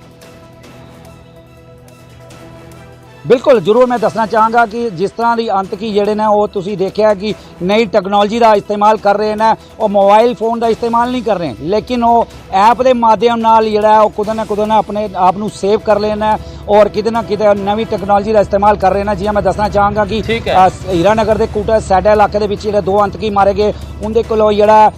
ਬਿਲਕੁਲ ਜ਼ਰੂਰ ਮੈਂ ਦੱਸਣਾ ਚਾਹਾਂਗਾ ਕਿ ਜਿਸ ਤਰ੍ਹਾਂ ਦੀ ਅੰਤਕੀ ਜਿਹੜੇ ਨੇ ਉਹ ਤੁਸੀਂ ਦੇਖਿਆ ਕਿ ਨਈ ਟੈਕਨੋਲੋਜੀ ਦਾ ਇਸਤੇਮਾਲ ਕਰ ਰਹੇ ਨੇ ਉਹ ਮੋਬਾਈਲ ਫੋਨ ਦਾ ਇਸਤੇਮਾਲ ਨਹੀਂ ਕਰ ਰਹੇ ਲੇਕਿਨ ਉਹ ਐਪ ਦੇ ਮਾਧਿਅਮ ਨਾਲ ਜਿਹੜਾ ਉਹ ਕੁਦੇ ਨਾ ਕੁਦੇ ਨਾ ਆਪਣੇ ਆਪ ਨੂੰ ਸੇਵ ਕਰ ਲੈਣਾ ਔਰ ਕਿਤੇ ਨਾ ਕਿਤੇ ਨਵੀਂ ਟੈਕਨੋਲੋਜੀ ਦਾ ਇਸਤੇਮਾਲ ਕਰ ਰਹੇ ਨੇ। ਜਿਵੇਂ ਮੈਂ ਦੱਸਣਾ ਚਾਹਾਂਗਾ ਕਿ ਹੀਰਾਨਗਰ ਦੇ ਕੂਟਾ ਸੈਡਾ ਇਲਾਕੇ ਦੇ ਵਿੱਚ ਜਿਹੜੇ ਦੋ ਅੰਤਕੀ ਮਾਰੇ ਗਏ ਉਹਦੇ ਕੋਲੋਂ ਜਿਹੜਾ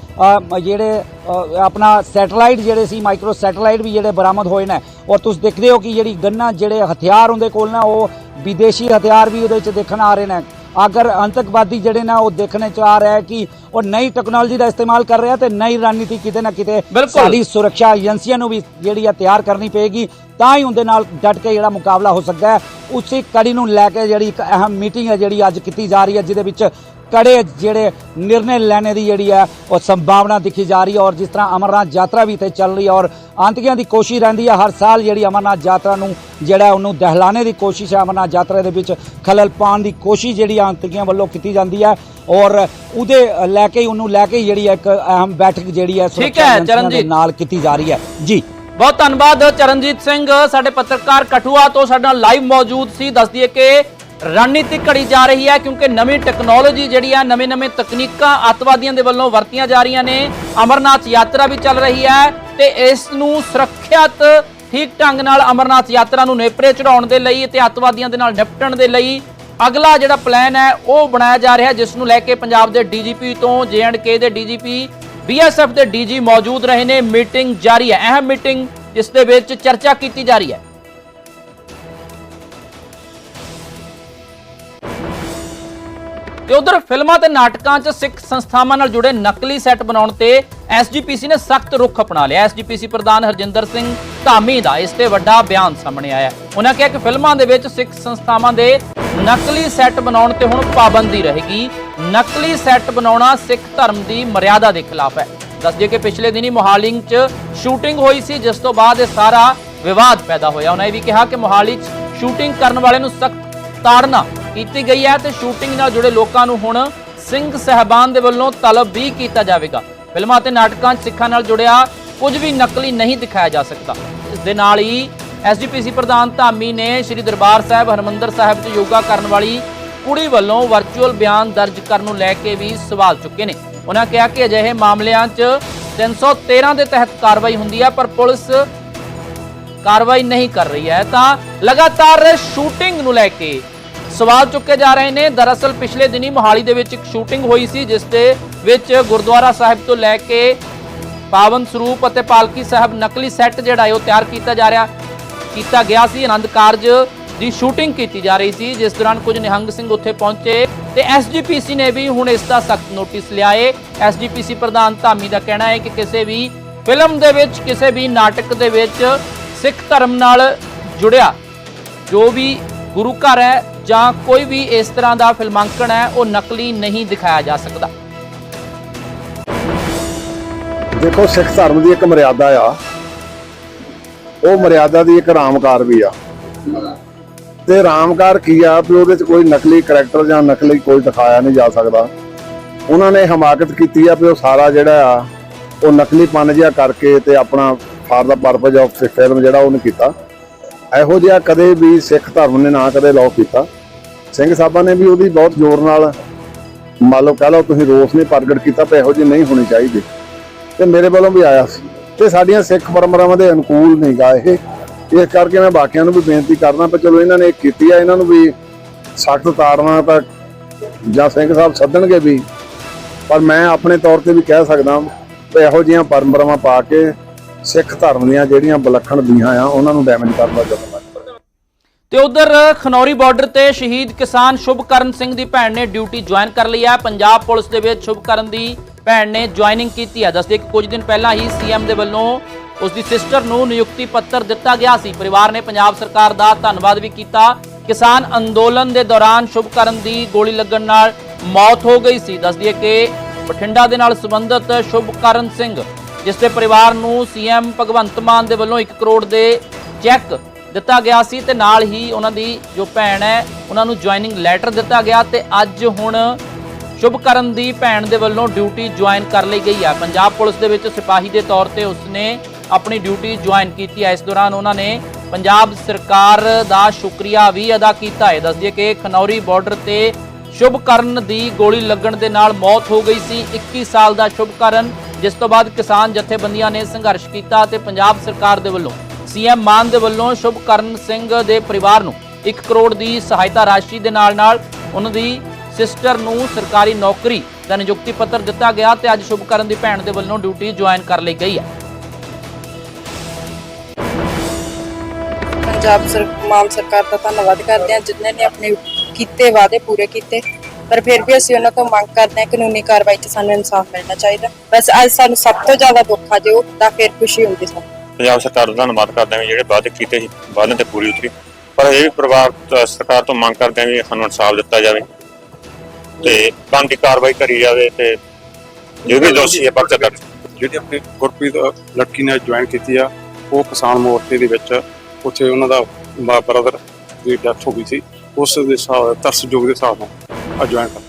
ਜਿਹੜੇ ਆਪਣਾ ਸੈਟੇਲਾਈਟ ਜਿਹੜੇ ਸੀ ਮਾਈਕਰੋ ਸੈਟੇਲਾਈਟ ਵੀ ਜਿਹੜੇ ਬਰਾਮਦ ਹੋਏ ਨੇ ਔਰ ਤੁਸੀਂ ਦੇਖਦੇ ਹੋ ਕਿ ਜਿਹੜੀ ਗੰਨਾ ਜਿਹੜੇ ਹਥਿਆਰ ਉਹਦੇ ਕੋਲ ਨੇ ਉਹ ਵਿਦੇਸ਼ੀ ਹਥਿਆਰ ਵੀ ਉਹਦੇ ਵਿੱਚ ਦੇਖਣ ਆ ਰਹੇ ਨੇ ਅਗਰ ਅੰਤਕਵਾਦੀ ਜਿਹੜੇ ਨੇ ਉਹ ਦੇਖਣੇ ਚ ਆ ਰਿਹਾ ਹੈ ਕਿ ਉਹ ਨਈ ਟੈਕਨੋਲੋਜੀ ਦਾ ਇਸਤੇਮਾਲ ਕਰ ਰਿਹਾ ਤੇ ਨਈ ਰਣਨੀਤੀ ਕਿਤੇ ਨਾ ਕਿਤੇ। ਸਾਡੀ ਸੁਰੱਖਿਆ ਏਜੰਸੀਆਂ ਨੂੰ ਵੀ ਜਿਹੜੀ ਆ ਤਿਆਰ ਕਰਨੀ ਪਏਗੀ ਤਾਂ ਹੀ ਉਹਦੇ ਨਾਲ ਡਟ ਕੇ ਜਿਹੜਾ ਮੁਕਾਬਲਾ ਹੋ ਸਕਦਾ ਹੈ ਉਸੇ ਕੜੀ ਨੂੰ ਲੈ ਕੇ ਜਿਹੜੀ ਇੱਕ ਅਹਿਮ ਮੀਟਿੰਗ ਹੈ ਜਿਹੜੀ ਅੱਜ ਕੀਤੀ ਜਾ ਰਹੀ ਹੈ ਜਿਹਦੇ ਵਿੱਚ ਕੜੇ ਜਿਹੜੇ ਨਿਰਣੇ ਲੈਣੇ ਦੀ ਜਿਹੜੀ ਹੈ ਉਹ ਸੰਭਾਵਨਾ ਦਿਖੀ ਜਾ ਰਹੀ ਹੈ ਔਰ ਜਿਸ ਤਰ੍ਹਾਂ ਅਮਰਨਾਥ ਯਾਤਰਾ ਵੀ ਤੇ ਚੱਲ ਰਹੀ ਹੈ ਔਰ ਆਂਤਕੀਆਂ ਦੀ ਕੋਸ਼ਿਸ਼ ਰਹਿੰਦੀ ਹੈ ਹਰ ਸਾਲ ਜਿਹੜੀ ਅਮਰਨਾਥ ਯਾਤਰਾ ਨੂੰ ਜਿਹੜਾ ਉਹਨੂੰ ਦਹਿਲਾਣੇ ਦੀ ਕੋਸ਼ਿਸ਼ ਹੈ ਅਮਰਨਾਥ ਯਾਤਰਾ ਦੇ ਵਿੱਚ ਖਲਲ ਪਾਉਣ ਦੀ ਕੋਸ਼ਿਸ਼ ਜਿਹੜੀ ਆਂਤਕੀਆਂ ਵੱਲੋਂ ਕੀਤੀ ਜਾਂਦੀ ਹੈ ਔਰ ਉਹਦੇ ਲੈ ਕੇ ਹੀ ਉਹਨੂੰ ਲੈ ਕੇ ਹੀ ਜਿਹੜੀ ਹੈ ਇੱਕ ਅਹਿਮ ਬੈਠਕ ਜਿਹੜੀ ਹੈ ਸੁਰੱਖਿਆ ਹੈ, ਏਜੰਸੀਆਂ ਦੇ। ਨਾਲ ਕੀਤੀ ਜਾ ਰਹੀ ਹੈ। ਜੀ। ਬਹੁਤ ਧੰਨਵਾਦ ਚਰਨਜੀਤ ਸਿੰਘ ਸਾਡੇ ਪੱਤਰਕਾਰ ਕਠੂਆ ਤੋਂ ਸਾਡੇ ਨਾਲ ਲਾਈਵ ਮੌਜੂਦ ਸੀ। ਦੱਸ ਦਈਏ ਕਿ ਰਣਨੀਤੀ ਘੜੀ ਜਾ ਰਹੀ ਹੈ ਕਿਉਂਕਿ ਨਵੀਂ ਟੈਕਨੋਲੋਜੀ ਜਿਹੜੀ ਹੈ ਨਵੇਂ-ਨਵੇਂ ਤਕਨੀਕਾਂ ਅੱਤਵਾਦੀਆਂ ਦੇ ਵੱਲੋਂ ਵਰਤੀਆਂ ਜਾ ਰਹੀਆਂ ਨੇ। ਅਮਰਨਾਥ ਯਾਤਰਾ ਵੀ ਚੱਲ ਰਹੀ ਹੈ ਤੇ ਇਸ ਨੂੰ ਸੁਰੱਖਿਅਤ ਠੀਕ ਢੰਗ ਨਾਲ ਅਮਰਨਾਥ ਯਾਤਰਾ ਨੂੰ ਨੇਪਰੇ ਚੜਾਉਣ ਦੇ ਲਈ ਤੇ ਅੱਤਵਾਦੀਆਂ ਦੇ ਨਾਲ ਨਿਪਟਣ ਦੇ ਲਈ ਅਗਲਾ ਜਿਹੜਾ ਪਲਾਨ ਹੈ, ਉਹ ਬਣਾਇਆ ਜਾ ਰਿਹਾ ਜਿਸ ਨੂੰ ਲੈ ਕੇ ਪੰਜਾਬ ਦੇ ਡੀਜੀਪੀ ਤੋਂ ਕੇ ਦੇ ਡੀਜੀਪੀ ਬੀਐਸਐਫ ਦੇ ਡੀਜੀ ਮੌਜੂਦ ਰਹੇ ਨੇ। ਮੀਟਿੰਗ ਜਾਰੀ ਹੈ। ਅਹਿਮ ਮੀਟਿੰਗ ਜਿਸ ਦੇ ਵਿੱਚ ਚਰਚਾ ਕੀਤੀ ਜਾ ਰਹੀ ਹੈ। ਤੇ ਉਧਰ ਫਿਲਮਾਂ ਤੇ ਨਾਟਕਾਂ 'ਚ ਸਿੱਖ ਸੰਸਥਾਵਾਂ ਨਾਲ ਜੁੜੇ ਨਕਲੀ ਸੈੱਟ ਬਣਾਉਣ ਤੇ ਐਸਜੀਪੀਸੀ ਨੇ ਸਖਤ ਰੁਖ ਅਪਣਾ ਲਿਆ। ਐਸਜੀਪੀਸੀ ਪ੍ਰਧਾਨ ਹਰਜਿੰਦਰ ਸਿੰਘ ਧਾਮੀ ਦਾ ਇਸ ਤੇ ਵੱਡਾ ਬਿਆਨ ਸਾਹਮਣੇ ਆਇਆ। ਉਹਨਾਂ ਕਿਹਾ ਕਿ ਫਿਲਮਾਂ ਦੇ ਵਿੱਚ ਸਿੱਖ ਸੰਸਥਾਵਾਂ ਦੇ ਨਕਲੀ ਸੈੱਟ ਬਣਾਉਣ ਤੇ ਹੁਣ ਪਾਬੰਦੀ ਰਹੇਗੀ। ਨਕਲੀ ਸੈੱਟ ਬਣਾਉਣਾ ਸਿੱਖ ਧਰਮ ਦੀ ਮਰਿਆਦਾ ਦੇ ਖਿਲਾਫ ਹੈ। ਦੱਸਦੇ ਕਿ ਪਿਛਲੇ ਦਿਨੀ ਮੋਹਾਲੀ 'ਚ ਸ਼ੂਟਿੰਗ ਹੋਈ ਸੀ, ਜਿਸ ਤੋਂ ਬਾਅਦ ਇਹ ਸਾਰਾ ਵਿਵਾਦ ਪੈਦਾ ਹੋਇਆ। ਉਹਨਾਂ ਇਹ ਵੀ ਕਿਹਾ ਕਿ ਮੋਹਾਲੀ 'ਚ ਸ਼ੂਟਿੰਗ ਕਰਨ ਵਾਲੇ ਨੂੰ ਸਖਤ ਤਾੜਨਾ ਕੀਤੀ ਗਈ ਹੈ ਤੇ ਸ਼ੂਟਿੰਗ ਨਾਲ ਜੁੜੇ ਲੋਕਾਂ ਨੂੰ ਹੁਣ ਸਿੰਘ ਸਹਿਬਾਨ ਦੇ ਵੱਲੋਂ ਤਲਬ ਵੀ ਕੀਤਾ ਜਾਵੇਗਾ। ਫਿਲਮਾਂ ਤੇ ਨਾਟਕਾਂ 'ਚ ਸਿੱਖਾਂ ਨਾਲ ਜੁੜਿਆ ਕੁਝ ਵੀ ਨਕਲੀ ਨਹੀਂ ਦਿਖਾਇਆ ਜਾ ਸਕਦਾ। ਇਸ ਦੇ ਨਾਲ ਹੀ ਐਸਜੀਪੀਸੀ ਪ੍ਰਧਾਨ ਧਾਮੀ ਨੇ ਸ੍ਰੀ ਦਰਬਾਰ ਸਾਹਿਬ ਹਰਮੰਦਰ ਸਾਹਿਬ 'ਚ ਯੋਗਾ ਕਰਨ ਵਾਲੀ ਕੁੜੀ ਵੱਲੋਂ ਵਰਚੁਅਲ ਬਿਆਨ ਦਰਜ ਕਰਨ ਨੂੰ ਲੈ ਕੇ ਵੀ ਸਵਾਲ ਚੁੱਕੇ ਨੇ। ਉਹਨਾਂ ਕਿਹਾ ਕਿ ਅਜਿਹੇ ਮਾਮਲਿਆਂ 'ਚ 313 ਦੇ ਤਹਿਤ ਕਾਰਵਾਈ ਹੁੰਦੀ ਹੈ, ਪਰ ਪੁਲਿਸ ਕਾਰਵਾਈ ਨਹੀਂ ਕਰ ਰਹੀ ਹੈ। ਤਾਂ ਲਗਾਤਾਰ ਸ਼ੂਟਿੰਗ ਨੂੰ ਲੈ ਕੇ ਸਵਾਲ ਚੁੱਕੇ ਜਾ ਰਹੇ ਨੇ। ਦਰਅਸਲ ਪਿਛਲੇ ਦਿਨੀ ਮੋਹਾਲੀ ਦੇ ਵਿੱਚ ਇੱਕ ਸ਼ੂਟਿੰਗ ਹੋਈ ਸੀ, ਜਿਸ ਦੇ ਵਿੱਚ ਗੁਰਦੁਆਰਾ ਸਾਹਿਬ ਤੋਂ ਲੈ ਕੇ ਪਾਵਨ ਸਰੂਪ ਅਤੇ ਪਾਲਕੀ ਸਾਹਿਬ ਨਕਲੀ ਸੈੱਟ ਜਿਹੜਾ ਹੈ ਉਹ ਤਿਆਰ ਕੀਤਾ ਜਾ ਰਿਹਾ, ਕੀਤਾ ਗਿਆ ਸੀ। ਆਨੰਦ ਕਾਰਜ ਦੀ ਸ਼ੂਟਿੰਗ ਕੀਤੀ ਜਾ ਰਹੀ ਸੀ, ਜਿਸ ਦੌਰਾਨ ਕੁਝ ਨਿਹੰਗ ਸਿੰਘ ਉੱਥੇ ਪਹੁੰਚੇ ਤੇ ਐਸਜੀਪੀਸੀ ਨੇ ਵੀ ਹੁਣ ਇਸ ਦਾ ਸਖਤ ਨੋਟਿਸ ਲਿਆ ਏ ਐਸਜੀਪੀਸੀ ਪ੍ਰਧਾਨ ਧਾਮੀ ਦਾ ਕਹਿਣਾ ਹੈ ਕਿ ਕਿਸੇ ਵੀ ਫਿਲਮ ਦੇ ਵਿੱਚ, ਕਿਸੇ ਵੀ ਨਾਟਕ ਦੇ ਵਿੱਚ ਸਿੱਖ ਧਰਮ ਨਾਲ ਜੁੜਿਆ, ਜੋ ਵੀ ਗੁਰੂ ਘਰ ਹੈ ਜਾਂ ਕੋਈ ਵੀ ਇਸ ਤਰ੍ਹਾਂ ਦਾ ਫਿਲਮਾਂਕਣ ਹੈ, ਉਹ ਨਕਲੀ ਨਹੀਂ ਦਿਖਾਇਆ ਜਾ ਸਕਦਾ। ਦੇਖੋ, ਸਿੱਖ ਧਰਮ ਦੀ ਇੱਕ ਮਰਿਆਦਾ ਆ। ਉਹ ਮਰਿਆਦਾ ਦੀ ਇੱਕ ਰਾਮਕਾਰ ਵੀ ਆ। ਤੇ ਰਾਮਕਾਰ ਕੀ ਆ ਵੀ ਉਹਦੇ ਚ ਕੋਈ ਨਕਲੀ ਕਰੈਕਟਰ ਜਾਂ ਨਕਲੀ ਕੋਈ ਦਿਖਾਇਆ ਨਹੀਂ ਜਾ ਸਕਦਾ। ਉਹਨਾਂ ਨੇ ਹਮਾਕਤ ਕੀਤੀ ਆ ਵੀ ਉਹ ਸਾਰਾ ਜਿਹੜਾ ਆ, ਉਹ ਨਕਲੀ ਪਨ ਜਿਹਾ ਕਰਕੇ ਤੇ ਆਪਣਾ for the purpose of film ਜਿਹੜਾ ਉਹਨੇ ਕੀਤਾ। ਇਹੋ ਜਿਹਾ ਕਦੇ ਵੀ ਸਿੱਖ ਧਰਮ ਨੇ ਨਾ ਕਦੇ ਲਾਅ ਕੀਤਾ। ਸਿੰਘ ਸਾਹਿਬਾਂ ਨੇ ਵੀ ਉਹਦੀ ਬਹੁਤ ਜ਼ੋਰ ਨਾਲ ਮੰਨ ਲਓ ਕਹ ਲਓ ਤੁਸੀਂ ਰੋਸ ਨੇ ਪ੍ਰਗਟ ਕੀਤਾ ਵੀ ਇਹੋ ਜਿਹੀ ਨਹੀਂ ਹੋਣੀ ਚਾਹੀਦੀ। ਤੇ ਮੇਰੇ ਵੱਲੋਂ ਵੀ ਆਇਆ ਸੀ। ਤੇ ਸਾਡੀਆਂ ਸਿੱਖ ਪਰੰਪਰਾਵਾਂ ਦੇ ਅਨੁਕੂਲ ਨਹੀਂ ਗਾ ਇਹ। ਇਸ ਕਰਕੇ ਮੈਂ ਬਾਕੀਆਂ ਨੂੰ ਵੀ ਬੇਨਤੀ ਕਰਦਾ ਪਰ ਚਲੋ ਇਹਨਾਂ ਨੇ ਇਹ ਕੀਤੀ ਆ, ਇਹਨਾਂ ਨੂੰ ਵੀ ਸਖਤ ਤਾਰਨਾ ਤਾਂ ਜਾਂ ਸਿੰਘ ਸਾਹਿਬ ਸੱਦਣਗੇ ਵੀ। ਪਰ ਮੈਂ ਆਪਣੇ ਤੌਰ ਤੇ ਵੀ ਕਹਿ ਸਕਦਾ ਵੀ ਇਹੋ ਜਿਹੀਆਂ ਪਰੰਪਰਾਵਾਂ ਪਾ ਕੇ ਸਿੱਖ ਧਰਮ ਦੀਆਂ ਜਿਹੜੀਆਂ ਵਿਲੱਖਣ ਦੀਆਂ ਆ, ਉਹਨਾਂ ਨੂੰ ਡੈਮੇਜ ਕਰਨ ਦਾ ਯਤਨ ਤੇ ਉਧਰ ਖਨੌਰੀ ਬਾਰਡਰ ਤੇ ਸ਼ਹੀਦ ਕਿਸਾਨ ਸ਼ੁਭਕਰਨ ਸਿੰਘ ਦੀ ਭੈਣ ਨੇ ਡਿਊਟੀ ਜੁਆਇਨ ਕਰ ਲਈ ਹੈ। ਪੰਜਾਬ ਪੁਲਿਸ ਦੇ ਵਿੱਚ ਸ਼ੁਭਕਰਨ ਦੀ ਭੈਣ ਨੇ ਜੁਆਇਨਿੰਗ ਕੀਤੀ ਹੈ। ਦੱਸਦੇ ਕਿ ਕੁਝ ਦਿਨ ਪਹਿਲਾਂ ਹੀ ਸੀਐਮ ਦੇ ਵੱਲੋਂ ਉਸ ਦੀ ਸਿਸਟਰ ਨੂੰ ਨਿਯੁਕਤੀ ਪੱਤਰ ਦਿੱਤਾ ਗਿਆ ਸੀ। ਪਰਿਵਾਰ ਨੇ ਪੰਜਾਬ ਸਰਕਾਰ ਦਾ ਧੰਨਵਾਦ ਵੀ ਕੀਤਾ। ਕਿਸਾਨ ਅੰਦੋਲਨ ਦੇ ਦੌਰਾਨ ਸ਼ੁਭਕਰਨ ਦੀ ਗੋਲੀ ਲੱਗਣ ਨਾਲ ਮੌਤ ਹੋ ਗਈ ਸੀ। ਦੱਸਦੀ ਹੈ ਕਿ ਬਠਿੰਡਾ ਦੇ ਨਾਲ ਸੰਬੰਧਿਤ ਸ਼ੁਭਕਰਨ ਸਿੰਘ, ਜਿਸ ਦੇ ਪਰਿਵਾਰ ਨੂੰ ਸੀਐਮ ਭਗਵੰਤ ਮਾਨ ਦੇ ਵੱਲੋਂ 1 ਕਰੋੜ ਦੇ ਚੈੱਕ ਦਿੱਤਾ ਗਿਆ ਸੀ ਤੇ ਨਾਲ ਹੀ ਉਹਨਾਂ ਦੀ ਜੋ ਭੈਣ ਹੈ, ਉਹਨਾਂ ਨੂੰ ਜੁਆਇਨਿੰਗ ਲੈਟਰ ਦਿੱਤਾ ਗਿਆ ਤੇ ਅੱਜ ਹੁਣ ਸ਼ੁਭਕਰਨ ਦੀ ਭੈਣ ਦੇ ਵੱਲੋਂ ਡਿਊਟੀ ਜੁਆਇਨ ਕਰ ਲਈ ਗਈ ਹੈ ਪੰਜਾਬ ਪੁਲਿਸ ਦੇ ਵਿੱਚ ਸਿਪਾਹੀ ਦੇ ਤੌਰ ਤੇ ਉਸਨੇ ਆਪਣੀ ਡਿਊਟੀ ਜੁਆਇਨ ਕੀਤੀ ਹੈ ਇਸ ਦੌਰਾਨ ਉਹਨਾਂ ਨੇ ਪੰਜਾਬ ਸਰਕਾਰ ਦਾ ਸ਼ੁਕਰੀਆ ਵੀ ਅਦਾ ਕੀਤਾ ਹੈ। ਦੱਸਦੀਏ ਕਿ ਖਨੌਰੀ ਬਾਰਡਰ ਤੇ ਸ਼ੁਭਕਰਨ ਦੀ ਗੋਲੀ ਲੱਗਣ ਦੇ ਨਾਲ ਮੌਤ ਹੋ ਗਈ ਸੀ। 21 ਸਾਲ ਦਾ ਸ਼ੁਭਕਰਨ ਜਿਸ ਤੋਂ ਬਾਅਦ ਕਿਸਾਨ ਜਥੇਬੰਦੀਆਂ ਨੇ ਸੰਘਰਸ਼ ਕੀਤਾ ਤੇ ਪੰਜਾਬ ਸਰਕਾਰ ਦੇ ਵੱਲੋਂ ਸੀਐਮ ਮਾਨ ਦੇ ਵੱਲੋਂ ਸ਼ੁਭਕਰਨ ਸਿੰਘ ਦੇ ਪਰਿਵਾਰ ਨੂੰ 1 ਕਰੋੜ ਦੀ ਸਹਾਇਤਾ ਰਾਸ਼ੀ ਦੇ ਨਾਲ ਨਾਲ ਉਹਨਾਂ ਦੀ ਸਿਸਟਰ ਨੂੰ ਸਰਕਾਰੀ ਨੌਕਰੀ ਦਾ ਨਿਯੁਕਤੀ ਪੱਤਰ ਦਿੱਤਾ ਗਿਆ ਤੇ ਅੱਜ ਸ਼ੁਭਕਰਨ ਦੀ ਭੈਣ ਦੇ ਵੱਲੋਂ ਡਿਊਟੀ ਜੁਆਇਨ ਕਰ ਲਈ ਗਈ ਹੈ। ਪੰਜਾਬ ਸਰ, ਮਾਨ ਸਰਕਾਰ ਦਾ ਧੰਨਵਾਦ ਕਰਦੇ ਹਾਂ, ਜਿਨ੍ਹਾਂ ਨੇ ਆਪਣੇ ਕੀਤੇ ਵਾਅਦੇ ਪੂਰੇ ਕੀਤੇ। ਪਰ ਫਿਰ ਵੀ ਅਸੀਂ ਉਹਨਾਂ ਤੋਂ ਮੰਗ ਕਰਦੇ ਹਾਂ, ਕਾਨੂੰਨੀ ਕਾਰਵਾਈ 'ਚ ਸਾਨੂੰ ਇਨਸਾਫ ਮਿਲਣਾ ਚਾਹੀਦਾ। ਬਸ ਅੱਜ ਸਾਨੂੰ ਸਭ ਤੋਂ ਜ਼ਿਆਦਾ ਦੁੱਖ ਆ ਜੋ ਤਾਂ ਫਿਰ ਖੁਸ਼ੀ ਹੁੰਦੀ ਸਾਨੂੰ। ਪੰਜਾਬ ਸਰਕਾਰ ਦਾ ਧੰਨਵਾਦ ਕਰਦੇ ਹਾਂ ਵੀ ਜਿਹੜੇ ਵਾਅਦੇ ਕੀਤੇ ਸੀ ਵਾਅਦੇ ਤੇ ਪੂਰੀ ਉਤਰੀ। ਪਰ ਇਹ ਵੀ ਪਰਿਵਾਰ ਤੋਂ- ਸਰਕਾਰ ਤੋਂ ਮੰਗ ਕਰਦੇ ਹਾਂ ਵੀ ਸਾਨੂੰ ਇਨਸਾਫ ਦਿੱਤਾ ਜਾਵੇ ਤੇ ਬਣਦੀ ਕਾਰਵਾਈ ਕਰੀ ਜਾਵੇ ਤੇ ਜੋ ਵੀ ਦੋਸ਼ੀ ਹੈ ਪਰਚਾ ਦਰਜ ਜਿਹੜੀ ਆਪਣੀ ਗੁਰਪ੍ਰੀਤ ਲੜਕੀ ਨੇ ਜੁਆਇਨ ਕੀਤੀ ਆ, ਉਹ ਕਿਸਾਨ ਮੋਰਚੇ ਦੇ ਵਿੱਚ ਉੱਥੇ ਉਹਨਾਂ ਦਾ ਬ੍ਰਦਰ ਦੀ ਡੈਥ ਹੋ ਗਈ ਸੀ। ਉਸ ਦੇ ਹਿਸਾਬ, ਤਰਸਯੋਗ ਦੇ ਹਿਸਾਬ ਨਾਲ ਜੁਆਇਨ ਕਰ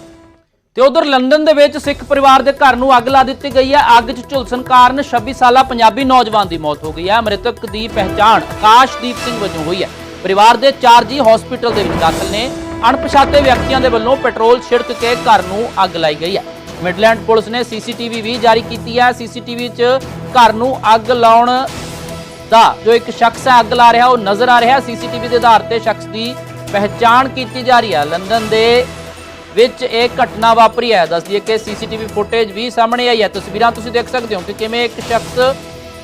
ਤੇ ਉਧਰ ਲੰਡਨ ਦੇ ਵਿੱਚ ਸਿੱਖ ਪਰਿਵਾਰ ਦੇ ਘਰ ਨੂੰ ਅੱਗ ਲਾ ਦਿੱਤੀ ਗਈ ਹੈ। ਅੱਗ 'ਚ ਝੁਲਸਣ ਕਾਰਨ 26 ਸਾਲਾ ਪੰਜਾਬੀ ਨੌਜਵਾਨ ਦੀ ਮੌਤ ਹੋ ਗਈ ਹੈ। ਮ੍ਰਿਤਕ ਦੀ ਪਹਿਚਾਣ ਆਕਾਸ਼ਦੀਪ ਸਿੰਘ ਵਜੋਂ ਹੋਈ ਹੈ। ਪਰਿਵਾਰ ਦੇ ਚਾਰ ਹਸਪੀਟਲ ਦੇ ਵਿੱਚ ਦਾਖਲ ਨੇ। ਅਣਪਛਾਤੇ ਵਿਅਕਤੀਆਂ ਦੇ ਵੱਲੋਂ ਪੈਟਰੋਲ ਛਿੜਕ ਕੇ ਘਰ ਨੂੰ ਅੱਗ ਲਾਈ ਗਈ ਹੈ। ਮਿਡਲੈਂਡ ਪੁਲਿਸ ਨੇ ਸੀਸੀਟੀਵੀ ਵੀ ਜਾਰੀ ਕੀਤੀ ਹੈ। ਸੀਸੀਟੀਵੀ 'ਚ ਘਰ ਨੂੰ ਅੱਗ ਲਾਉਣ ਦਾ ਜੋ ਇੱਕ ਸ਼ਖਸ ਹੈ, ਅੱਗ ਲਾ ਰਿਹਾ, ਉਹ ਨਜ਼ਰ ਆ ਰਿਹਾ। ਸੀਸੀਟੀਵੀ ਦੇ ਆਧਾਰ ਤੇ ਸ਼ਖਸ ਦੀ ਪਹਿਚਾਣ ਕੀਤੀ ਜਾ ਰਹੀ ਹੈ। ਲੰਡਨ ਦੇ ਵਿੱਚ ਇਹ ਘਟਨਾ ਵਾਪਰੀ ਹੈ। ਦੱਸਦੀਏ ਕਿ ਸੀਸੀਟੀਵੀ ਫੁਟੇਜ ਵੀ ਸਾਹਮਣੇ ਆਈ ਹੈ। ਤਸਵੀਰਾਂ ਤੁਸੀਂ ਦੇਖ ਸਕਦੇ ਹੋ ਕਿ ਕਿਵੇਂ ਇੱਕ ਸ਼ਖਸ